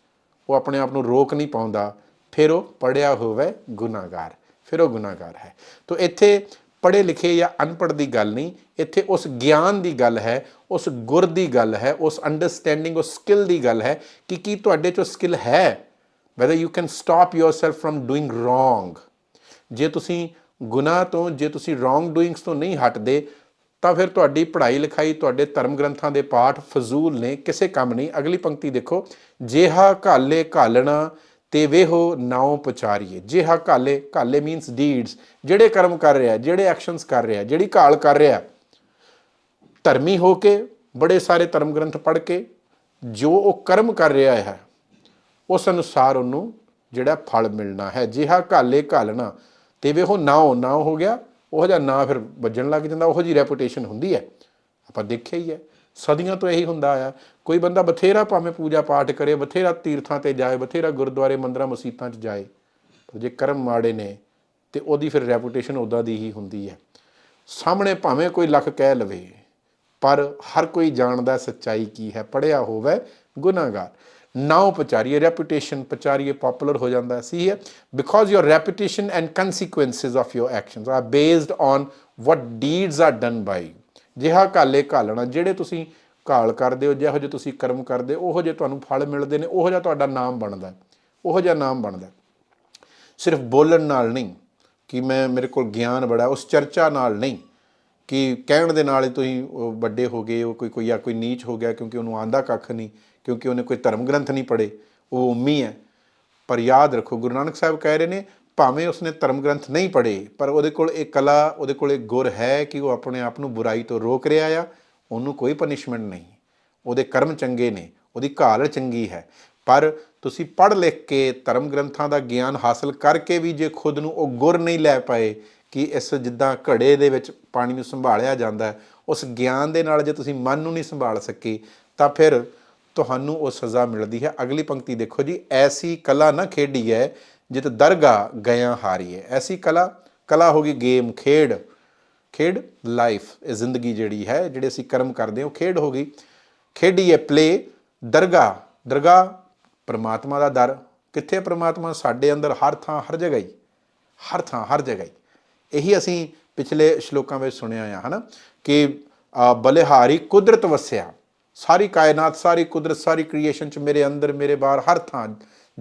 ਉਹ ਆਪਣੇ ਆਪ ਨੂੰ ਰੋਕ ਨਹੀਂ ਪਾਉਂਦਾ, ਫਿਰ ਉਹ ਪੜਿਆ ਹੋਵੇ ਗੁਨਾਹਗਾਰ। ਫਿਰ ਉਹ ਗੁਨਾਹਗਾਰ ਹੈ। ਤੋਂ ਇੱਥੇ ਪੜ੍ਹੇ ਲਿਖੇ ਜਾਂ ਅਨਪੜ੍ਹ ਦੀ ਗੱਲ ਨਹੀਂ, ਇੱਥੇ ਉਸ ਗਿਆਨ ਦੀ ਗੱਲ ਹੈ, ਉਸ ਗੁਰ ਦੀ ਗੱਲ ਹੈ, ਉਸ ਅੰਡਰਸਟੈਂਡਿੰਗ ਉਸ ਸਕਿੱਲ ਦੀ ਗੱਲ ਹੈ ਕਿ ਕੀ ਤੁਹਾਡੇ 'ਚੋਂ ਸਕਿੱਲ ਹੈ? Whether you can stop yourself from doing wrong ਜੇ ਤੁਸੀਂ ਗੁਨਾਹ ਤੋਂ, ਜੇ ਤੁਸੀਂ ਰੋਂਗ ਡੂਇੰਗਸ ਤੋਂ ਨਹੀਂ ਹਟਦੇ, ਤਾਂ ਫਿਰ ਤੁਹਾਡੀ ਪੜ੍ਹਾਈ ਲਿਖਾਈ, ਤੁਹਾਡੇ ਧਰਮ ਗ੍ਰੰਥਾਂ ਦੇ ਪਾਠ ਫਜ਼ੂਲ ਨੇ, ਕਿਸੇ ਕੰਮ ਨਹੀਂ। ਅਗਲੀ ਪੰਕਤੀ ਦੇਖੋ, ਜੇਹਾ ਘਾਲੇ ਘਾਲਣਾ ਤੇ ਵੇਹੋ ਨਾਉ ਪਚਾਰੀਏ। ਜੇਹਾ ਘਾਲੇ ਘਾਲੇ ਮੀਨਸ ਡੀਡਸ ਜਿਹੜੇ ਕਰਮ ਕਰ ਰਿਹਾ, ਜਿਹੜੇ ਐਕਸ਼ਨਸ ਕਰ ਰਿਹਾ, ਜਿਹੜੀ ਘਾਲ ਕਰ ਰਿਹਾ। ਧਰਮੀ ਹੋ ਕੇ, ਬੜੇ ਸਾਰੇ ਧਰਮ ਗ੍ਰੰਥ ਪੜ੍ਹ ਕੇ, ਜੋ ਉਹ ਕਰਮ ਕਰ ਰਿਹਾ ਹੈ, ਉਸ ਅਨੁਸਾਰ ਉਹਨੂੰ ਜਿਹੜਾ ਫਲ ਮਿਲਣਾ ਹੈ। ਜਿਹਾ ਘਾਲੇ, ਘਾਲਣਾ, ਤੇ ਵੇ ਉਹ ਨਾਉ ਨਾਉ ਹੋ ਗਿਆ, ਉਹ ਜਿਹਾ ਨਾਂ ਫਿਰ ਵੱਜਣ ਲੱਗ ਜਾਂਦਾ, ਉਹੋ ਜੀ ਰੈਪੂਟੇਸ਼ਨ ਹੁੰਦੀ ਹੈ। ਆਪਾਂ ਦੇਖਿਆ ਹੀ ਹੈ। ਸਦੀਆਂ ਤੋਂ ਇਹੀ ਹੁੰਦਾ ਆਇਆ। ਕੋਈ ਬੰਦਾ ਬਥੇਰਾ ਭਾਵੇਂ ਪੂਜਾ ਪਾਠ ਕਰੇ, ਬਥੇਰਾ ਤੀਰਥਾਂ ਤੇ ਜਾਏ, ਬਥੇਰਾ ਗੁਰਦੁਆਰੇ ਮੰਦਰਾਂ ਮਸੀਤਾਂ 'ਚ ਜਾਏ ਜੇ ਕਰਮ ਮਾੜੇ ਨੇ ਤੇ ਉਹਦੀ ਫਿਰ ਰੈਪੂਟੇਸ਼ਨ ਉਦਾਂ ਦੀ ਹੀ ਹੁੰਦੀ ਹੈ। ਸਾਹਮਣੇ ਭਾਵੇਂ ਕੋਈ ਲੱਖ ਕਹਿ ਲਵੇ, ਪਰ ਹਰ ਕੋਈ ਜਾਣਦਾ ਸੱਚਾਈ ਕੀ ਹੈ ਪੜਿਆ ਹੋਵੇ ਗੁਨਾਹਗਾਰ। ਨਾਉ ਪਚਾਰੀਏ ਰੈਪੂਟੇਸ਼ਨ ਪਚਾਰੀਏ ਪਪੂਲਰ ਹੋ ਜਾਂਦਾ ਸੀ ਹੈ because your reputation and consequences of your actions are based on what deeds are done by you ਜਿਹਾ ਕਾਲੇ ਘਾਲਣਾ, ਜਿਹੜੇ ਤੁਸੀਂ ਘਾਲ ਕਰਦੇ ਹੋ ਜਿਹੋ ਜਿਹੇ ਤੁਸੀਂ ਕਰਮ ਕਰਦੇ ਹੋ, ਉਹੋ ਜਿਹੇ ਤੁਹਾਨੂੰ ਫਲ ਮਿਲਦੇ ਨੇ ਉਹੋ ਜਿਹਾ ਤੁਹਾਡਾ ਨਾਮ ਬਣਦਾ ਉਹੋ ਜਿਹਾ ਨਾਮ ਬਣਦਾ ਸਿਰਫ ਬੋਲਣ ਨਾਲ ਨਹੀਂ ਕਿ ਮੈਂ ਮੇਰੇ ਕੋਲ ਗਿਆਨ ਬੜਾ ਉਸ ਚਰਚਾ ਨਾਲ ਨਹੀਂ ਕਿ ਕਹਿਣ ਦੇ ਨਾਲ ਹੀ ਤੁਸੀਂ ਉਹ ਵੱਡੇ ਹੋ ਗਏ ਉਹ ਕੋਈ ਕੋਈ ਜਾਂ ਕੋਈ ਨੀਚ ਹੋ ਗਿਆ ਕਿਉਂਕਿ ਉਹਨੂੰ ਆਂਦਾ ਕੱਖ ਨਹੀਂ ਕਿਉਂਕਿ ਉਹਨੇ ਕੋਈ ਧਰਮ ਗ੍ਰੰਥ ਨਹੀਂ ਪੜ੍ਹੇ ਉਹ ਉਮੀ ਹੈ। ਪਰ ਯਾਦ ਰੱਖੋ ਗੁਰੂ ਨਾਨਕ ਸਾਹਿਬ ਕਹਿ ਰਹੇ ਨੇ ਭਾਵੇਂ ਉਸਨੇ ਧਰਮ ਗ੍ਰੰਥ ਨਹੀਂ ਪੜ੍ਹੇ ਪਰ ਉਹਦੇ ਕੋਲ ਇਹ ਕਲਾ ਉਹਦੇ ਕੋਲ ਇਹ ਗੁਰ ਹੈ ਕਿ ਉਹ ਆਪਣੇ ਆਪ ਨੂੰ ਬੁਰਾਈ ਤੋਂ ਰੋਕ ਰਿਹਾ ਆ ਉਹਨੂੰ ਕੋਈ ਪਨਿਸ਼ਮੈਂਟ ਨਹੀਂ। ਉਹਦੇ ਕਰਮ ਚੰਗੇ ਨੇ, ਉਹਦੀ ਘਾਲ ਚੰਗੀ ਹੈ। ਪਰ ਤੁਸੀਂ ਪੜ੍ਹ ਲਿਖ ਕੇ ਧਰਮ ਗ੍ਰੰਥਾਂ ਦਾ ਗਿਆਨ ਹਾਸਲ ਕਰਕੇ ਵੀ ਜੇ ਖੁਦ ਨੂੰ ਉਹ ਗੁਰ ਨਹੀਂ ਲੈ ਪਾਏ ਕਿ ਇਸ ਜਿੱਦਾਂ ਘੜੇ ਦੇ ਵਿੱਚ ਪਾਣੀ ਨੂੰ ਸੰਭਾਲਿਆ ਜਾਂਦਾ ਹੈ, ਉਸ ਗਿਆਨ ਦੇ ਨਾਲ ਜੇ ਤੁਸੀਂ ਮਨ ਨੂੰ ਨਹੀਂ ਸੰਭਾਲ ਸਕੇ, ਤਾਂ ਫਿਰ ਤੁਹਾਨੂੰ ਉਹ ਸਜ਼ਾ ਮਿਲਦੀ ਹੈ। ਅਗਲੀ ਪੰਕਤੀ ਦੇਖੋ ਜੀ, ਐਸੀ ਕਲਾ ਨਾ ਖੇਡੀ ਹੈ ਜਿਤ ਦਰਗਾ ਗਿਆ ਹਾਰੀ ਹੈ ਐਸੀ ਕਲਾ ਕਲਾ ਹੋ ਗਈ ਗੇਮ ਖੇਡ। ਖੇਡ ਲਾਈਫ ਇਹ ਜ਼ਿੰਦਗੀ ਜਿਹੜੀ ਹੈ, ਜਿਹੜੇ ਅਸੀਂ ਕਰਮ ਕਰਦੇ ਹਾਂ, ਉਹ ਖੇਡ ਹੋ ਗਈ। ਖੇਡੀ ਹੈ ਪਲੇ ਦਰਗਾ ਦਰਗਾ ਪਰਮਾਤਮਾ ਦਾ ਦਰ। ਕਿੱਥੇ ਪਰਮਾਤਮਾ? ਸਾਡੇ ਅੰਦਰ ਹਰ ਥਾਂ, ਹਰ ਜਗ੍ਹਾ ਹੀ। ਹਰ ਥਾਂ, ਹਰ ਜਗ੍ਹਾ ਹੀ। ਇਹੀ ਅਸੀਂ ਪਿਛਲੇ ਸ਼ਲੋਕਾਂ ਵਿੱਚ ਸੁਣਿਆ ਆ, ਹਨਾ? ਕਿ ਬਲਿਹਾਰੀ ਕੁਦਰਤ ਵਸਿਆ। ਸਾਰੀ ਕਾਇਨਾਤ, ਸਾਰੀ ਕੁਦਰਤ, ਸਾਰੀ ਕ੍ਰੀਏਸ਼ਨ ਚ ਮੇਰੇ ਅੰਦਰ, ਮੇਰੇ ਬਾਹਰ, ਹਰ ਥਾਂ।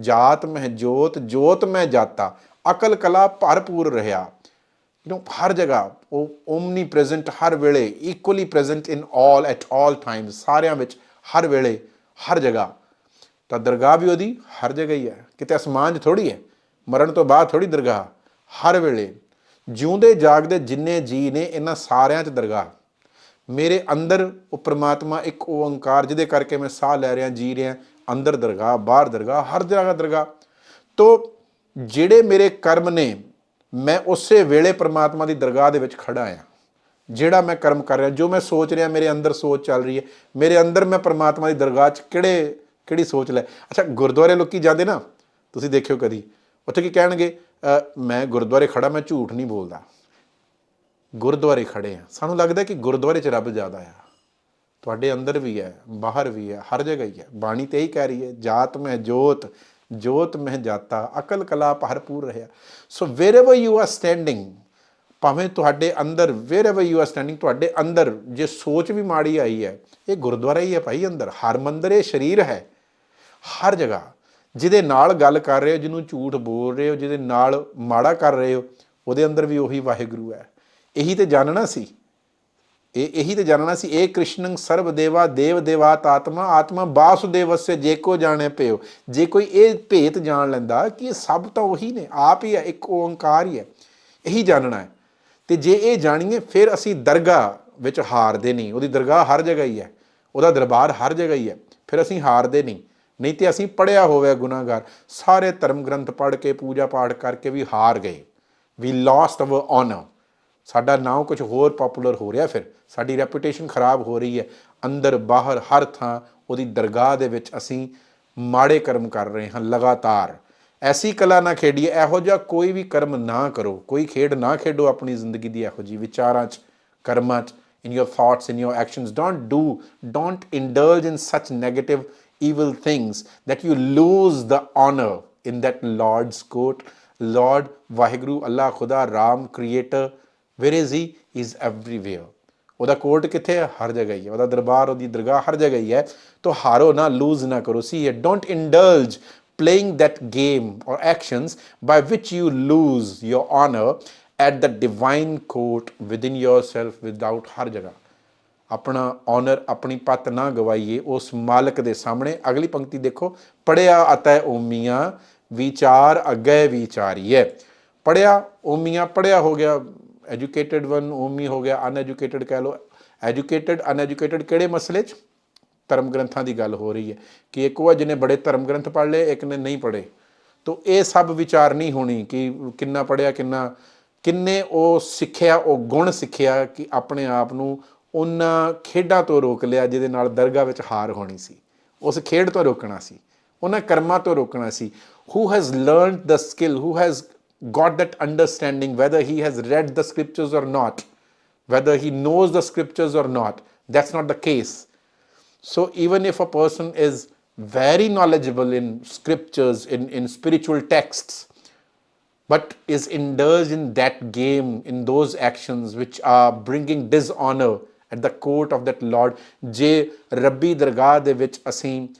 ਜਾਤ ਮਹਿ ਜੋਤ ਜੋਤ ਮੈਂ ਜਾਤਾ। ਅਕਲ ਕਲਾ ਭਰਪੂਰ ਰਹਾ। ਯੂ نو ਹਰ ਜਗ੍ਹਾ ਉਹ ਓਮਨੀ ਪ੍ਰੈਜ਼ੈਂਟ ਹਰ ਵੇਲੇ equally present in all at all times ਸਾਰਿਆਂ ਵਿੱਚ ਹਰ ਵੇਲੇ ਹਰ ਜਗ੍ਹਾ ਤਾਂ ਦਰਗਾਹ ਵੀ ਉਹਦੀ ਹਰ ਜਗ੍ਹਾ ਹੀ ਹੈ ਕਿਤੇ ਅਸਮਾਨ 'ਚ ਥੋੜੀ ਹੈ ਮਰਨ ਤੋਂ ਬਾਅਦ ਥੋੜੀ ਦਰਗਾਹ ਹਰ ਵੇਲੇ ਜਿਉਂਦੇ ਜਾਗਦੇ ਜਿੰਨੇ ਜੀ ਨੇ ਇਹਨਾਂ ਸਾਰਿਆਂ 'ਚ ਦਰਗਾਹ ਮੇਰੇ ਅੰਦਰ ਉਹ ਪ੍ਰਮਾਤਮਾ ਇੱਕ ਓੰਕਾਰ ਜਿਹਦੇ ਕਰਕੇ ਮੈਂ ਸਾਹ ਲੈ ਰਿਹਾ ਜੀ ਰਿਹਾ ਅੰਦਰ ਦਰਗਾਹ ਬਾਹਰ ਦਰਗਾਹ ਹਰ ਜਗ੍ਹਾ ਦਰਗਾਹ ਤੋਂ ਜਿਹੜੇ ਮੇਰੇ ਕਰਮ ਨੇ ਮੈਂ ਉਸੇ ਵੇਲੇ ਪ੍ਰਮਾਤਮਾ ਦੀ ਦਰਗਾਹ ਦੇ ਵਿੱਚ ਖੜਾ ਆ ਜਿਹੜਾ ਮੈਂ ਕਰਮ ਕਰ ਰਿਹਾ, ਜੋ ਮੈਂ ਸੋਚ ਰਿਹਾ, ਮੇਰੇ ਅੰਦਰ ਸੋਚ ਚੱਲ ਰਹੀ ਹੈ। ਮੇਰੇ ਅੰਦਰ ਮੈਂ ਪ੍ਰਮਾਤਮਾ ਦੀ ਦਰਗਾਹ 'ਚ ਕਿਹੜੇ, ਕਿਹੜੀ ਸੋਚ ਲੈ? ਅੱਛਾ, ਗੁਰਦੁਆਰੇ ਲੋਕੀ ਜਾਂਦੇ ਨਾ, ਤੁਸੀਂ ਦੇਖਿਓ ਕਦੀ, ਉੱਥੇ ਕੀ ਕਹਿਣਗੇ? ਮੈਂ ਗੁਰਦੁਆਰੇ ਖੜਾ ਮੈਂ ਝੂਠ ਨਹੀਂ ਬੋਲਦਾ। ਗੁਰਦੁਆਰੇ ਖੜੇ ਆ ਸਾਨੂੰ ਲੱਗਦਾ ਕਿ ਗੁਰਦੁਆਰੇ 'ਚ ਰੱਬ ਜ਼ਿਆਦਾ ਆ। ਤੁਹਾਡੇ ਅੰਦਰ ਵੀ ਹੈ, ਬਾਹਰ ਵੀ ਹੈ, ਹਰ ਜਗ੍ਹਾ ਹੀ ਹੈ। ਬਾਣੀ ਤੇ ਹੀ ਕਹਿ ਰਹੀ ਹੈ, ਜਾਤ ਮੈਂ ਜੋਤ ਜੋਤ ਮੈਂ ਜਾਤਾ, ਅਕਲ ਕਲਾ ਭਰਪੂਰ ਰਹਾ so wherever you are standing ਭਾਵੇਂ ਤੁਹਾਡੇ ਅੰਦਰ ਵੇਰੇਵਰ ਯੂ ਆਰ ਸਟੈਂਡਿੰਗ ਤੁਹਾਡੇ ਅੰਦਰ ਜੇ ਸੋਚ ਵੀ ਮਾੜੀ ਆਈ ਹੈ, ਇਹ ਗੁਰਦੁਆਰਾ ਹੀ ਹੈ ਭਾਈ ਅੰਦਰ। ਹਰ ਮੰਦਰ ਇਹ ਸਰੀਰ ਹੈ। ਹਰ ਜਗ੍ਹਾ। ਜਿਹਦੇ ਨਾਲ ਗੱਲ ਕਰ ਰਹੇ ਹੋ, ਜਿਹਨੂੰ ਝੂਠ ਬੋਲ ਰਹੇ ਹੋ, ਜਿਹਦੇ ਨਾਲ ਮਾੜਾ ਕਰ ਰਹੇ ਹੋ, ਉਹਦੇ ਅੰਦਰ ਵੀ ਉਹੀ ਵਾਹਿਗੁਰੂ ਹੈ। ਇਹੀ ਤੇ ਜਾਣਨਾ ਸੀ। ਇਹ ਇਹੀ ਤੇ ਜਾਣਨਾ ਸੀ, ਇਹ ਕ੍ਰਿਸ਼ਨੰ ਸਰਬ ਦੇਵਾ ਦੇਵ ਦੇਵਾਤ ਆਤਮਾ ਆਤਮਾ ਬਾਸੁਦੇਵस्य ਜੇ ਕੋ ਜਾਣੇ ਪਿਓ ਜੇ ਕੋਈ ਇਹ ਭੇਤ ਜਾਣ ਲੈਂਦਾ ਕਿ ਇਹ ਸਭ ਤਾਂ ਉਹੀ ਨੇ, ਆਪ ਹੀ ਹੈ, ਇੱਕ ਓੰਕਾਰ ਹੀ ਹੈ, ਇਹੀ ਜਾਣਨਾ ਹੈ। ਤੇ ਜੇ ਇਹ ਜਾਣੀਏ, ਫਿਰ ਅਸੀਂ ਦਰਗਾਹ ਵਿੱਚ ਹਾਰਦੇ ਨਹੀਂ। ਉਹਦੀ ਦਰਗਾਹ ਹਰ ਜਗ੍ਹਾ ਹੀ ਹੈ, ਉਹਦਾ ਦਰਬਾਰ ਹਰ ਜਗ੍ਹਾ ਹੀ ਹੈ, ਫਿਰ ਅਸੀਂ ਹਾਰਦੇ ਨਹੀਂ। ਨਹੀਂ ਤੇ ਅਸੀਂ ਪੜਿਆ ਹੋਵੇ ਗੁਨਾਹਗਾਰ, ਸਾਰੇ ਧਰਮ ਗ੍ਰੰਥ ਪੜ੍ਹ ਕੇ ਪੂਜਾ ਪਾਠ ਕਰਕੇ ਵੀ ਹਾਰ ਗਏ। ਵੀ ਲਾਸਟ ਅਵਰ ਆਨਰ ਸਾਡਾ ਨਾਮ ਕੁਝ ਹੋਰ ਪਪੂਲਰ ਹੋ ਰਿਹਾ ਫਿਰ। ਸਾਡੀ ਰੈਪੂਟੇਸ਼ਨ ਖਰਾਬ ਹੋ ਰਹੀ ਹੈ। ਅੰਦਰ ਬਾਹਰ ਹਰ ਥਾਂ ਉਹਦੀ ਦਰਗਾਹ ਦੇ ਵਿੱਚ ਅਸੀਂ ਮਾੜੇ ਕਰਮ ਕਰ ਰਹੇ ਹਾਂ, ਲਗਾਤਾਰ। ਐਸੀ ਕਲਾ ਨਾ ਖੇਡੀਏ, ਇਹੋ ਜਿਹਾ ਕੋਈ ਵੀ ਕਰਮ ਨਾ ਕਰੋ। ਕੋਈ ਖੇਡ ਨਾ ਖੇਡੋ ਆਪਣੀ ਜ਼ਿੰਦਗੀ ਦੀ ਇਹੋ ਜੀ ਵਿਚਾਰਾਂ 'ਚ, ਕਰਮਾਂ 'ਚ, in your thoughts, in your actions, don't do, don't indulge in such negative, evil things that you lose the honor in that lord's court. Lord Waheguru Allah Khuda Ram creator where is he? He is ਉਹਦਾ court ਕਿੱਥੇ ਹੈ? ਹਰ ਜਗ੍ਹਾ ਹੀ ਹੈ। ਉਹਦਾ ਦਰਬਾਰ, ਉਹਦੀ ਦਰਗਾਹ ਹਰ ਜਗ੍ਹਾ ਹੀ ਹੈ। ਤੋ ਹਾਰੋ ਨਾ ਲੂਜ਼ ਨਾ ਕਰੋ। ਸੀ ਇਹ don't indulge playing that game or actions by which you lose your honor at the divine court within yourself without ਹਰ ਜਗ੍ਹਾ। ਆਪਣਾ ਓਨਰ ਆਪਣੀ ਪਤ ਨਾ ਗਵਾਈਏ। ਉਸ ਮਾਲਕ ਦੇ ਸਾਹਮਣੇ ਅਗਲੀ ਪੰਕਤੀ ਦੇਖੋ। ਪੜਿਆ ਅਤੈ ਓਮੀਆਂ ਵਿਚਾਰ ਅੱਗੇ ਵਿਚਾਰੀਏ ਪੜਿਆ ਓਮੀਆਂ ਪੜਿਆ ਹੋ ਗਿਆ। ਐਜੂਕੇਟਿਡ ਵਨ ਓਮੀ ਹੋ ਗਿਆ ਅਨਐਜੂਕੇਟਿਡ ਕਹਿ ਲੋ ਐਜੂਕੇਟਿਡ ਅਨਐਜੂਕੇਟਿਡ ਕਿਹੜੇ ਮਸਲੇ 'ਚ ਧਰਮ ਗ੍ਰੰਥਾਂ ਦੀ ਗੱਲ ਹੋ ਰਹੀ ਹੈ ਕਿ ਇੱਕ ਉਹ ਹੈ ਜਿਹਨੇ ਬੜੇ ਧਰਮ ਗ੍ਰੰਥ ਪੜ੍ਹ ਲਏ ਇੱਕ ਨੇ ਨਹੀਂ ਪੜ੍ਹੇ ਤੋਂ ਇਹ ਸਭ ਵਿਚਾਰ ਨਹੀਂ ਹੋਣੀ ਕਿ ਕਿੰਨਾ ਪੜਿਆ ਕਿੰਨਾ ਕਿੰਨੇ ਉਹ ਸਿੱਖਿਆ ਉਹ ਗੁਣ ਸਿੱਖਿਆ ਕਿ ਆਪਣੇ ਆਪ ਨੂੰ ਉਹਨਾਂ ਖੇਡਾਂ ਤੋਂ ਰੋਕ ਲਿਆ ਜਿਹਦੇ ਨਾਲ ਦਰਗਾਹ ਵਿੱਚ ਹਾਰ ਹੋਣੀ ਸੀ ਉਸ ਖੇਡ ਤੋਂ ਰੋਕਣਾ ਸੀ ਉਹਨਾਂ ਕਰਮਾਂ ਤੋਂ ਰੋਕਣਾ ਸੀ who has learned the skill who has got that understanding, whether he has read the scriptures or not, whether he knows the scriptures or not. That's not the case. So, even if a person is very knowledgeable in scriptures, in, in spiritual texts, but is indulged in that game, in those actions which are bringing dishonor at the court of that Lord, J. Rabbi Dargah which Asim,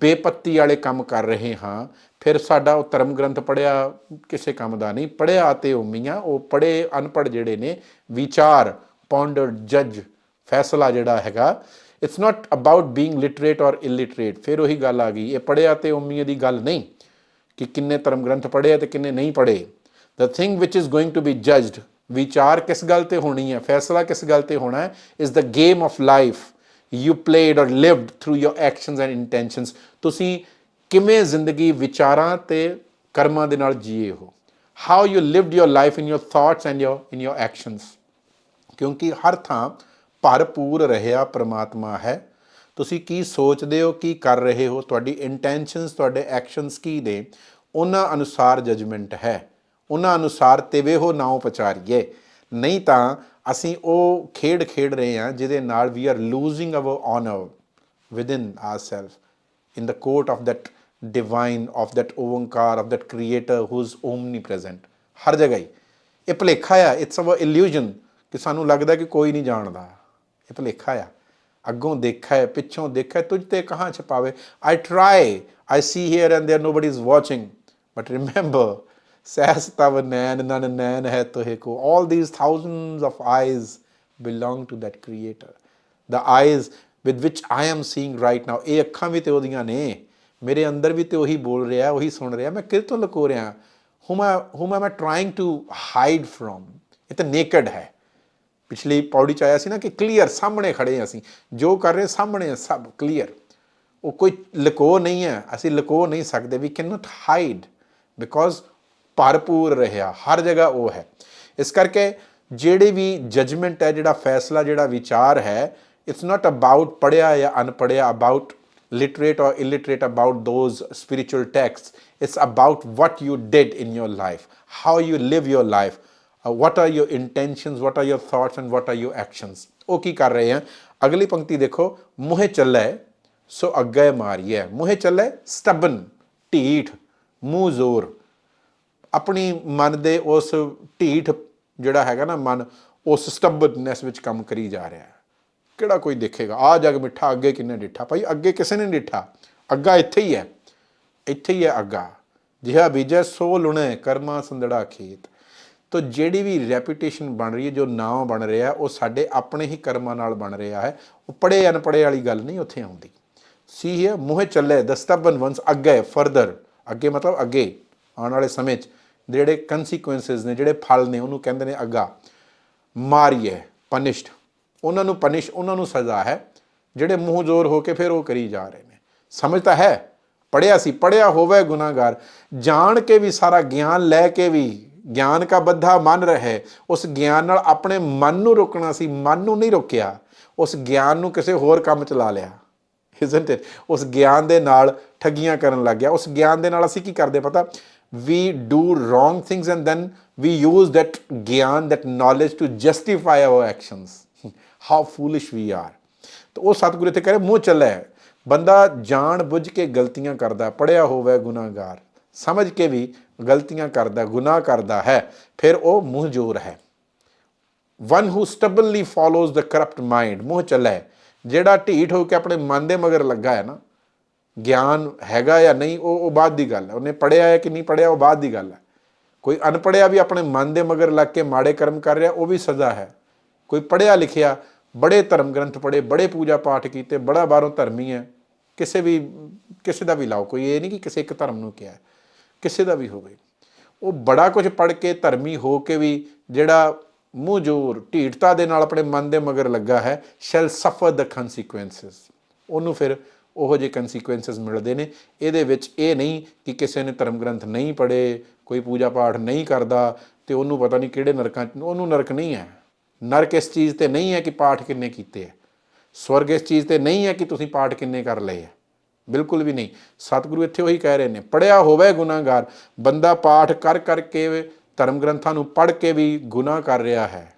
ਬੇਪੱਤੀ ਵਾਲੇ ਕੰਮ ਕਰ ਰਹੇ ਹਾਂ। ਫਿਰ ਸਾਡਾ ਉਹ ਧਰਮ ਗ੍ਰੰਥ ਪੜਿਆ ਕਿਸੇ ਕੰਮ ਦਾ ਨਹੀਂ। ਪੜਿਆ ਤੇ ਉਮੀਆਂ ਉਹ ਪੜੇ ਅਨਪੜ ਜਿਹੜੇ ਨੇ, ਵਿਚਾਰ ਪੌਂਡਰ ਜੱਜ ਫੈਸਲਾ ਜਿਹੜਾ ਹੈਗਾ it's not about being literate or illiterate ਫਿਰ ਉਹੀ ਗੱਲ ਆ ਗਈ। ਇਹ ਪੜਿਆ ਤੇ ਉਮੀਦ ਦੀ ਗੱਲ ਨਹੀਂ ਕਿ ਕਿੰਨੇ ਧਰਮ ਗ੍ਰੰਥ ਪੜ੍ਹੇ ਆ ਤੇ ਕਿੰਨੇ ਨਹੀਂ ਪੜ੍ਹੇ। The thing which is going to be judged, ਵਿਚਾਰ ਕਿਸ ਗੱਲ ਤੇ ਹੋਣੀ ਹੈ, ਫੈਸਲਾ ਕਿਸ ਗੱਲ ਤੇ ਹੋਣਾ ਹੈ, is the game of life you played or lived through your actions and intentions, ਤੁਸੀਂ ਕਿਵੇਂ ਜ਼ਿੰਦਗੀ ਵਿਚਾਰਾਂ ਤੇ ਕਰਮਾਂ ਦੇ ਨਾਲ ਜੀਏ ਹੋ? How you lived your life in your thoughts and your in your actions ਕਿਉਂਕਿ ਹਰ ਥਾਂ ਭਰਪੂਰ ਰਹਿਆ ਪ੍ਰਮਾਤਮਾ ਹੈ। ਤੁਸੀਂ ਕੀ ਸੋਚਦੇ ਹੋ, ਕੀ ਕਰ ਰਹੇ ਹੋ? ਤੁਹਾਡੀ ਇੰਟੈਂਸ਼ਨਸ ਤੁਹਾਡੇ ਐਕਸ਼ਨਸ ਕੀ ਨੇ? ਉਹਨਾਂ ਅਨੁਸਾਰ ਜਜਮੈਂਟ ਹੈ। ਉਹਨਾਂ ਅਨੁਸਾਰ ਤਿਵੇਂ ਹੋ ਨਾਉ ਪਚਾਰੀਏ। ਨਹੀਂ ਤਾਂ ਅਸੀਂ ਉਹ ਖੇਡ ਖੇਡ ਰਹੇ ਹਾਂ ਜਿਹਦੇ ਨਾਲ we are losing our honour within ourselves in the court of that divine of that Omkar of that creator who's omnipresent ਹਰ ਜਗ੍ਹਾ ਹੀ ਇਹ ਭੁਲੇਖਾ ਆ ਇਟਸ ਅ ਇਲੂਜਨ ਕਿ ਸਾਨੂੰ ਲੱਗਦਾ ਕਿ ਕੋਈ ਨਹੀਂ ਜਾਣਦਾ ਇਹ ਭੁਲੇਖਾ ਆ ਅੱਗੋਂ ਦੇਖਾ ਹੈ ਪਿੱਛੋਂ ਦੇਖਾ ਹੈ ਤੁਝ ਤੇ ਕਹਾਂ ਛਪਾਵੇ I try I see here and there nobody is watching but remember ਸਹਿਸ ਤਵ ਨੈਣ, ਨਨ ਨੈਣ ਹੈ ਤੋਹੇ ਕੋ। All these thousands of eyes belong to that creator. The eyes with which I am seeing right now, ਇਹ ਅੱਖਾਂ ਵੀ ਤੇ ਉਹਦੀਆਂ ਨੇ। ਮੇਰੇ ਅੰਦਰ ਵੀ ਤੇ ਉਹੀ ਬੋਲ ਰਿਹਾ, ਉਹੀ ਸੁਣ ਰਿਹਾ। ਮੈਂ ਕਿਹ ਤੋਂ ਲੁਕੋ ਰਿਹਾ? Whom I, whom am I trying to hide from? ਇਹ ਤਾਂ ਨੇਕਡ ਹੈ। ਪਿਛਲੀ ਪੌੜੀ ਚ ਆਇਆ ਸੀ ਨਾ ਕਿ ਕਲੀਅਰ ਸਾਹਮਣੇ ਖੜੇ ਹਾਂ ਅਸੀਂ। ਜੋ ਕਰ ਰਹੇ ਸਾਹਮਣੇ ਸਭ ਕਲੀਅਰ ਉਹ ਕੋਈ ਲੁਕੋ ਨਹੀਂ ਹੈ। ਅਸੀਂ ਲੁਕੋ ਨਹੀਂ ਸਕਦੇ। ਵੀ ਕੈਨ ਹਾਈਡ ਬਿਕੋਜ਼ ਭਰਪੂਰ ਰਿਹਾ ਹਰ ਜਗ੍ਹਾ ਉਹ ਹੈ ਇਸ ਕਰਕੇ ਜਿਹੜੀ ਵੀ ਜਜਮੈਂਟ ਹੈ ਜਿਹੜਾ ਫੈਸਲਾ ਜਿਹੜਾ ਵਿਚਾਰ ਹੈ ਇਟਸ ਨਾਟ ਅਬਾਊਟ ਪੜਿਆ ਜਾਂ ਅਨਪੜਿਆ about literate or illiterate about those spiritual texts. It's about what you did in your life, how you live your life, uh, what are your intentions, what are your thoughts, and what are your actions. ਉਹ ਕੀ ਕਰ ਰਹੇ ਆ ਅਗਲੀ ਪੰਕਤੀ ਦੇਖੋ ਮੁਹੇ ਚੱਲੇ ਸੋ ਅੱਗੇ ਮਾਰੀਏ ਮੁਹੇ ਚੱਲੇ ਸਟਬਨ ਢੀਠ ਮੂੰਹ ਜ਼ੋਰ ਆਪਣੀ ਮਨ ਦੇ ਉਸ ਢੀਠ ਜਿਹੜਾ ਹੈਗਾ ਨਾ ਮਨ, ਉਸ ਸਟਬਨੈਸ ਵਿੱਚ ਕੰਮ ਕਰੀ ਜਾ ਰਿਹਾ ਹੈ। ਕਿਹੜਾ ਕੋਈ ਦੇਖੇਗਾ? ਆ ਜਗ ਮਿੱਠਾ, ਅੱਗੇ ਕਿੰਨੇ ਡਿੱਠਾ? ਭਾਈ ਅੱਗੇ ਕਿਸੇ ਨੇ ਡਿੱਠਾ। ਅੱਗਾ ਇੱਥੇ ਹੀ ਹੈ। ਇੱਥੇ ਹੀ ਹੈ ਅੱਗਾ। ਜਿਹਾ ਬੀਜੈ ਸੋ ਲੁਣੇ, ਕਰਮਾ ਸੰਦੜਾ ਖੇਤ। ਤੋ ਜਿਹੜੀ ਵੀ ਰੈਪੂਟੇਸ਼ਨ ਬਣ ਰਹੀ ਹੈ, ਜੋ ਨਾਮ ਬਣ ਰਿਹਾ, ਉਹ ਸਾਡੇ ਆਪਣੇ ਹੀ ਕਰਮਾਂ ਨਾਲ ਬਣ ਰਿਹਾ ਹੈ। ਉਹ ਪੜੇ ਅਨਪੜੇ ਵਾਲੀ ਗੱਲ ਨਹੀਂ ਉੱਥੇ ਆਉਂਦੀ। ਸੀ ਹੈ ਮੂਹੇ ਚੱਲੇ ਦਸਤਬਨ ਵੰਸ ਅੱਗੇ ਫਰਦਰ ਅੱਗੇ ਮਤਲਬ ਅੱਗੇ, ਆਉਣ ਵਾਲੇ ਸਮੇਂ 'ਚ। ਜਿਹੜੇ ਕਨਸੀਕੁਐਂਸਸ ਨੇ, ਜਿਹੜੇ ਫਲ ਨੇ, ਉਹਨੂੰ ਕਹਿੰਦੇ ਨੇ ਅੱਗਾ ਮਾਰੀਏ ਪਨਿਸ਼ਡ ਉਹਨਾਂ ਨੂੰ ਪਨਿਸ਼ ਉਹਨਾਂ ਨੂੰ ਸਜ਼ਾ ਹੈ, ਜਿਹੜੇ ਮੂੰਹ ਜ਼ੋਰ ਹੋ ਕੇ ਫਿਰ ਉਹ ਕਰੀ ਜਾ ਰਹੇ ਨੇ। ਸਮਝ ਤਾਂ ਹੈ ਪੜਿਆ ਸੀ ਪੜਿਆ ਹੋਵੇ ਗੁਨਾਹਗਾਰ। ਜਾਣ ਕੇ ਵੀ ਸਾਰਾ ਗਿਆਨ ਲੈ ਕੇ ਵੀ ਗਿਆਨ ਕਾ ਬੱਧਾ ਮਨ ਰਹੇ, ਉਸ ਗਿਆਨ ਨਾਲ ਆਪਣੇ ਮਨ ਨੂੰ ਰੋਕਣਾ ਸੀ, ਮਨ ਨੂੰ ਨਹੀਂ ਰੋਕਿਆ, ਉਸ ਗਿਆਨ ਨੂੰ ਕਿਸੇ ਹੋਰ ਕੰਮ ਚ ਲਾ ਲਿਆ। Isn't it? ਉਸ ਗਿਆਨ ਦੇ ਨਾਲ ਠੱਗੀਆਂ ਕਰਨ ਲੱਗ ਗਿਆ। ਉਸ ਗਿਆਨ ਦੇ ਨਾਲ ਅਸੀਂ ਕੀ ਕਰਦੇ ਪਤਾ? We do wrong things and then we use that ਗਿਆਨ that knowledge to justify our actions. How foolish we are. ਤਾਂ ਉਹ ਸਤਿਗੁਰੂ ਇੱਥੇ ਕਹੇ ਮੂੰਹ ਚੱਲੇ ਬੰਦਾ ਜਾਣ ਬੁੱਝ ਕੇ ਗਲਤੀਆਂ ਕਰਦਾ ਪੜਿਆ ਹੋਵੇ ਗੁਨਾਹਗਾਰ ਸਮਝ ਕੇ ਵੀ ਗਲਤੀਆਂ ਕਰਦਾ ਗੁਨਾਹ ਕਰਦਾ ਹੈ ਫਿਰ ਉਹ ਮੂੰਹ ਜੋਰ ਹੈ one who stubbornly follows the corrupt mind ਮੂੰਹ ਚੱਲੇ ਜਿਹੜਾ ਢੀਠ ਹੋ ਕੇ ਆਪਣੇ ਮਨ ਦੇ ਮਗਰ ਲੱਗਾ ਹੈ ਨਾ ਗਿਆਨ ਹੈਗਾ ਜਾਂ ਨਹੀਂ, ਉਹ ਉਹ ਬਾਅਦ ਦੀ ਗੱਲ ਹੈ। ਉਹਨੇ ਪੜਿਆ ਹੈ ਕਿ ਨਹੀਂ ਪੜਿਆ ਉਹ ਬਾਅਦ ਦੀ ਗੱਲ ਹੈ। ਕੋਈ ਅਨਪੜਿਆ ਵੀ ਆਪਣੇ ਮਨ ਦੇ ਮਗਰ ਲੱਗ ਕੇ ਮਾੜੇ ਕਰਮ ਕਰ ਰਿਹਾ, ਉਹ ਵੀ ਸਜ਼ਾ ਹੈ। ਕੋਈ ਪੜਿਆ ਲਿਖਿਆ, ਬੜੇ ਧਰਮ ਗ੍ਰੰਥ ਪੜੇ ਬੜੇ ਪੂਜਾ ਪਾਠ ਕੀਤੇ, ਬੜਾ ਬਾਹਰੋਂ ਧਰਮੀ ਹੈ, ਕਿਸੇ ਵੀ ਕਿਸੇ ਦਾ ਵੀ ਲਾਓ, ਕੋਈ ਇਹ ਨਹੀਂ ਕਿ ਕਿਸੇ ਇੱਕ ਧਰਮ ਨੂੰ ਕਿਹਾ ਕਿਸੇ ਦਾ ਵੀ ਹੋਵੇ। ਉਹ ਬੜਾ ਕੁਝ ਪੜ ਕੇ ਧਰਮੀ ਹੋ ਕੇ ਵੀ ਜਿਹੜਾ ਮੂੰਹ ਜੋਰ, ਢੀਠਤਾ ਦੇ ਨਾਲ ਆਪਣੇ ਮਨ ਦੇ ਮਗਰ ਲੱਗਾ ਹੈ ਸ਼ੈਲ ਸਫਰ ਦ ਕਨਸੀਕੁਐਂਸਸ ਉਹਨੂੰ ਫਿਰ ਉਹੋ ਜਿਹੇ ਕਨਸੀਕੁਐਂਸਸ ਮਿਲਦੇ ਨੇ। ਇਹਦੇ ਵਿੱਚ ਇਹ ਨਹੀਂ ਕਿ ਕਿਸੇ ਨੇ ਧਰਮ ਗ੍ਰੰਥ ਨਹੀਂ ਪੜ੍ਹੇ, ਕੋਈ ਪੂਜਾ ਪਾਠ ਨਹੀਂ ਕਰਦਾ ਤੇ ਉਹਨੂੰ ਪਤਾ ਨਹੀਂ ਕਿਹੜੇ ਨਰਕਾਂ ਉਹਨੂੰ ਨਰਕ ਨਹੀਂ ਹੈ। ਨਰਕ ਇਸ ਚੀਜ਼ ਤੇ ਨਹੀਂ ਹੈ ਕਿ ਪਾਠ ਕਿੰਨੇ ਕੀਤੇ ਹੈ। ਸਵਰਗ ਇਸ ਚੀਜ਼ ਤੇ ਨਹੀਂ ਹੈ ਕਿ ਤੁਸੀਂ ਪਾਠ ਕਿੰਨੇ ਕਰ ਲਏ ਹੈ। ਬਿਲਕੁਲ ਵੀ ਨਹੀਂ। ਸਤਿਗੁਰੂ ਇੱਥੇ ਉਹੀ ਕਹਿ ਰਹੇ ਨੇ ਪੜਿਆ ਹੋਵੇ ਗੁਨਾਹਗਾਰ, ਬੰਦਾ ਪਾਠ ਕਰ ਕਰਕੇ ਧਰਮ ਗ੍ਰੰਥਾਂ ਨੂੰ ਪੜ੍ਹ ਕੇ ਵੀ ਗੁਨਾਹ ਕਰ ਰਿਹਾ ਹੈ।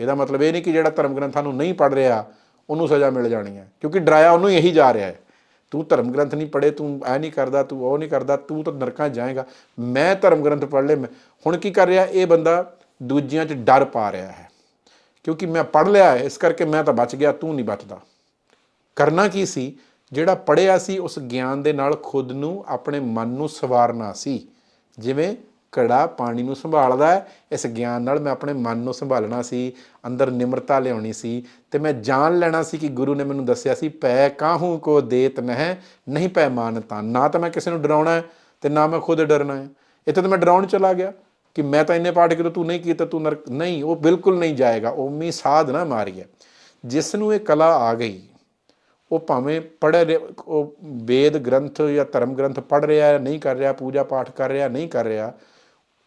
ਇਹਦਾ ਮਤਲਬ ਇਹ ਨਹੀਂ ਕਿ ਜਿਹੜਾ ਧਰਮ ਗ੍ਰੰਥਾਂ ਨੂੰ ਨਹੀਂ ਪੜ੍ਹ ਰਿਹਾ, ਉਹਨੂੰ ਸਜ਼ਾ ਮਿਲ ਜਾਣੀ ਹੈ। ਕਿਉਂਕਿ ਡਰਾਇਆ ਉਹਨੂੰ ਇਹੀ ਜਾ ਰਿਹਾ ਹੈ। ਤੂੰ ਧਰਮ ਗ੍ਰੰਥ ਨਹੀਂ ਪੜ੍ਹੇ, ਤੂੰ ਐ ਨਹੀਂ ਕਰਦਾ, ਤੂੰ ਉਹ ਨਹੀਂ ਕਰਦਾ, ਤੂੰ ਤਾਂ ਨਰਕਾਂ 'ਚ ਜਾਏਗਾ। ਮੈਂ ਧਰਮ ਗ੍ਰੰਥ ਪੜ੍ਹ ਲਏ, ਮੈਂ ਹੁਣ ਕੀ ਕਰ ਰਿਹਾ? ਇਹ ਬੰਦਾ ਦੂਜਿਆਂ 'ਚ ਡਰ ਪਾ ਰਿਹਾ ਹੈ। ਕਿਉਂਕਿ ਮੈਂ ਪੜ੍ਹ ਲਿਆ ਹੈ, ਇਸ ਕਰਕੇ ਮੈਂ ਤਾਂ ਬਚ ਗਿਆ, ਤੂੰ ਨਹੀਂ ਬਚਦਾ। ਕਰਨਾ ਕੀ ਸੀ? ਜਿਹੜਾ ਪੜਿਆ ਸੀ, ਉਸ ਗਿਆਨ ਦੇ ਨਾਲ ਖੁਦ ਨੂੰ ਆਪਣੇ ਮਨ ਨੂੰ ਸਵਾਰਨਾ ਸੀ। ਜਿਵੇਂ ਘੜਾ ਪਾਣੀ ਨੂੰ ਸੰਭਾਲਦਾ ਹੈ। ਇਸ ਗਿਆਨ ਨਾਲ ਮੈਂ ਆਪਣੇ ਮਨ ਨੂੰ ਸੰਭਾਲਣਾ ਸੀ, ਅੰਦਰ ਨਿਮਰਤਾ ਲਿਆਉਣੀ ਸੀ ਤੇ ਮੈਂ ਜਾਣ ਲੈਣਾ ਸੀ ਕਿ ਗੁਰੂ ਨੇ ਮੈਨੂੰ ਦੱਸਿਆ ਸੀ, ਪੈ ਕਾਹੂ ਕੋ ਦੇਤ ਨਹਿ, ਨਹੀਂ ਪੈ ਮਾਨਤਾ। ਨਾ ਤਾਂ ਮੈਂ ਕਿਸੇ ਨੂੰ ਡਰਾਉਣਾ ਹੈ ਤੇ ਨਾ ਮੈਂ ਖੁਦ ਡਰਨਾ ਹੈ। ਇੱਥੇ ਤਾਂ ਮੈਂ ਡਰਾਉਣ ਚਲਾ ਗਿਆ ਕਿ ਮੈਂ ਤਾਂ ਇੰਨੇ ਪਾਠ ਕੀਤੇ, ਤੂੰ ਨਹੀਂ ਕੀਤਾ, ਤੂੰ ਨਰਕ ਨਹੀਂ, ਉਹ ਬਿਲਕੁਲ ਨਹੀਂ ਜਾਏਗਾ। ਉਮੀ ਸਾਧ ਨਾ ਮਾਰੀਏ। ਜਿਸ ਨੂੰ ਇਹ ਕਲਾ ਆ ਗਈ, ਉਹ ਭਾਵੇਂ ਪੜ੍ਹ ਉਹ ਵੇਦ ਗ੍ਰੰਥ ਜਾਂ ਧਰਮ ਗ੍ਰੰਥ ਪੜ੍ਹ ਰਿਹਾ, ਨਹੀਂ ਕਰ ਰਿਹਾ, ਪੂਜਾ ਪਾਠ ਕਰ ਰਿਹਾ, ਨਹੀਂ ਕਰ ਰਿਹਾ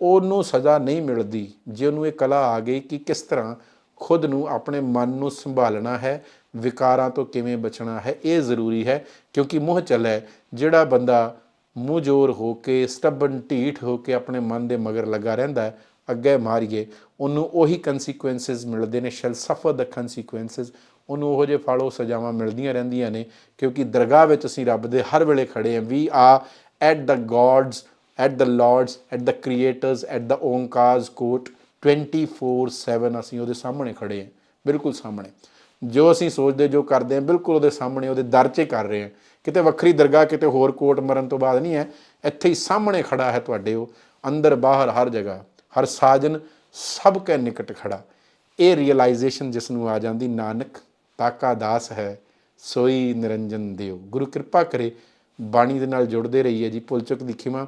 ਉਹਨੂੰ ਸਜ਼ਾ ਨਹੀਂ ਮਿਲਦੀ, ਜੇ ਉਹਨੂੰ ਇਹ ਕਲਾ ਆ ਗਈ ਕਿ ਕਿਸ ਤਰ੍ਹਾਂ ਖੁਦ ਨੂੰ ਆਪਣੇ ਮਨ ਨੂੰ ਸੰਭਾਲਣਾ ਹੈ, ਵਿਕਾਰਾਂ ਤੋਂ ਕਿਵੇਂ ਬਚਣਾ ਹੈ, ਇਹ ਜ਼ਰੂਰੀ ਹੈ, ਕਿਉਂਕਿ ਮੋਹ ਚੱਲੇ, ਜਿਹੜਾ ਬੰਦਾ ਮੂੰਹ ਜੋਰ ਹੋ ਕੇ, ਸਟਬਨ ਢੀਠ ਹੋ ਕੇ ਆਪਣੇ ਮਨ ਦੇ ਮਗਰ ਲੱਗਾ ਰਹਿੰਦਾ ਹੈ, ਅੱਗੇ ਮਾਰੀਏ, ਉਹਨੂੰ ਉਹੀ ਕਨਸੀਕੁਐਂਸਸ ਮਿਲਦੇ ਨੇ ਸ਼ੈਲ ਸਫਰ ਦ ਕਨਸੀਕੁਐਂਸਸ ਉਹਨੂੰ ਉਹੋ ਜਿਹੇ ਫਲ, ਉਹ ਸਜ਼ਾਵਾਂ ਮਿਲਦੀਆਂ ਰਹਿੰਦੀਆਂ ਨੇ, ਕਿਉਂਕਿ ਦਰਗਾਹ ਵਿੱਚ ਅਸੀਂ ਰੱਬ ਦੇ ਹਰ ਵੇਲੇ ਖੜੇ ਹਾਂ we are at the God's at the Lord's at the creator's at the Onkar's court 24/7 ਅਸੀਂ ਉਹਦੇ ਸਾਹਮਣੇ ਖੜੇ ਹਾਂ, ਬਿਲਕੁਲ ਸਾਹਮਣੇ। ਜੋ ਅਸੀਂ ਸੋਚਦੇ, ਜੋ ਕਰਦੇ ਹਾਂ, ਬਿਲਕੁਲ ਉਹਦੇ ਸਾਹਮਣੇ, ਉਹਦੇ ਦਰ 'ਚ ਕਰ ਰਹੇ ਹਾਂ। ਕਿਤੇ ਵੱਖਰੀ ਦਰਗਾਹ, ਕਿਤੇ ਹੋਰ ਕੋਟ ਮਰਨ ਤੋਂ ਬਾਅਦ ਨਹੀਂ ਹੈ, ਇੱਥੇ ਹੀ ਸਾਹਮਣੇ ਖੜਾ ਹੈ ਤੁਹਾਡੇ ਉਹ, ਅੰਦਰ ਬਾਹਰ ਹਰ ਜਗ੍ਹਾ, ਹਰ ਸਾਜਨ ਸਭ ਕੇ ਨਿਕਟ ਖੜਾ। ਇਹ ਰੀਅਲਾਈਜੇਸ਼ਨ ਜਿਸ ਨੂੰ ਆ ਜਾਂਦੀ, ਨਾਨਕ ਤਾਕਾ ਦਾਸ ਹੈ, ਸੋਈ ਨਿਰੰਜਨ ਦਿਓ। ਗੁਰੂ ਕਿਰਪਾ ਕਰੇ, ਬਾਣੀ ਦੇ ਨਾਲ ਜੁੜਦੇ ਰਹੀਏ ਜੀ, ਭੁੱਲ ਚੁੱਕ ਦੀ ਖਿਮਾ।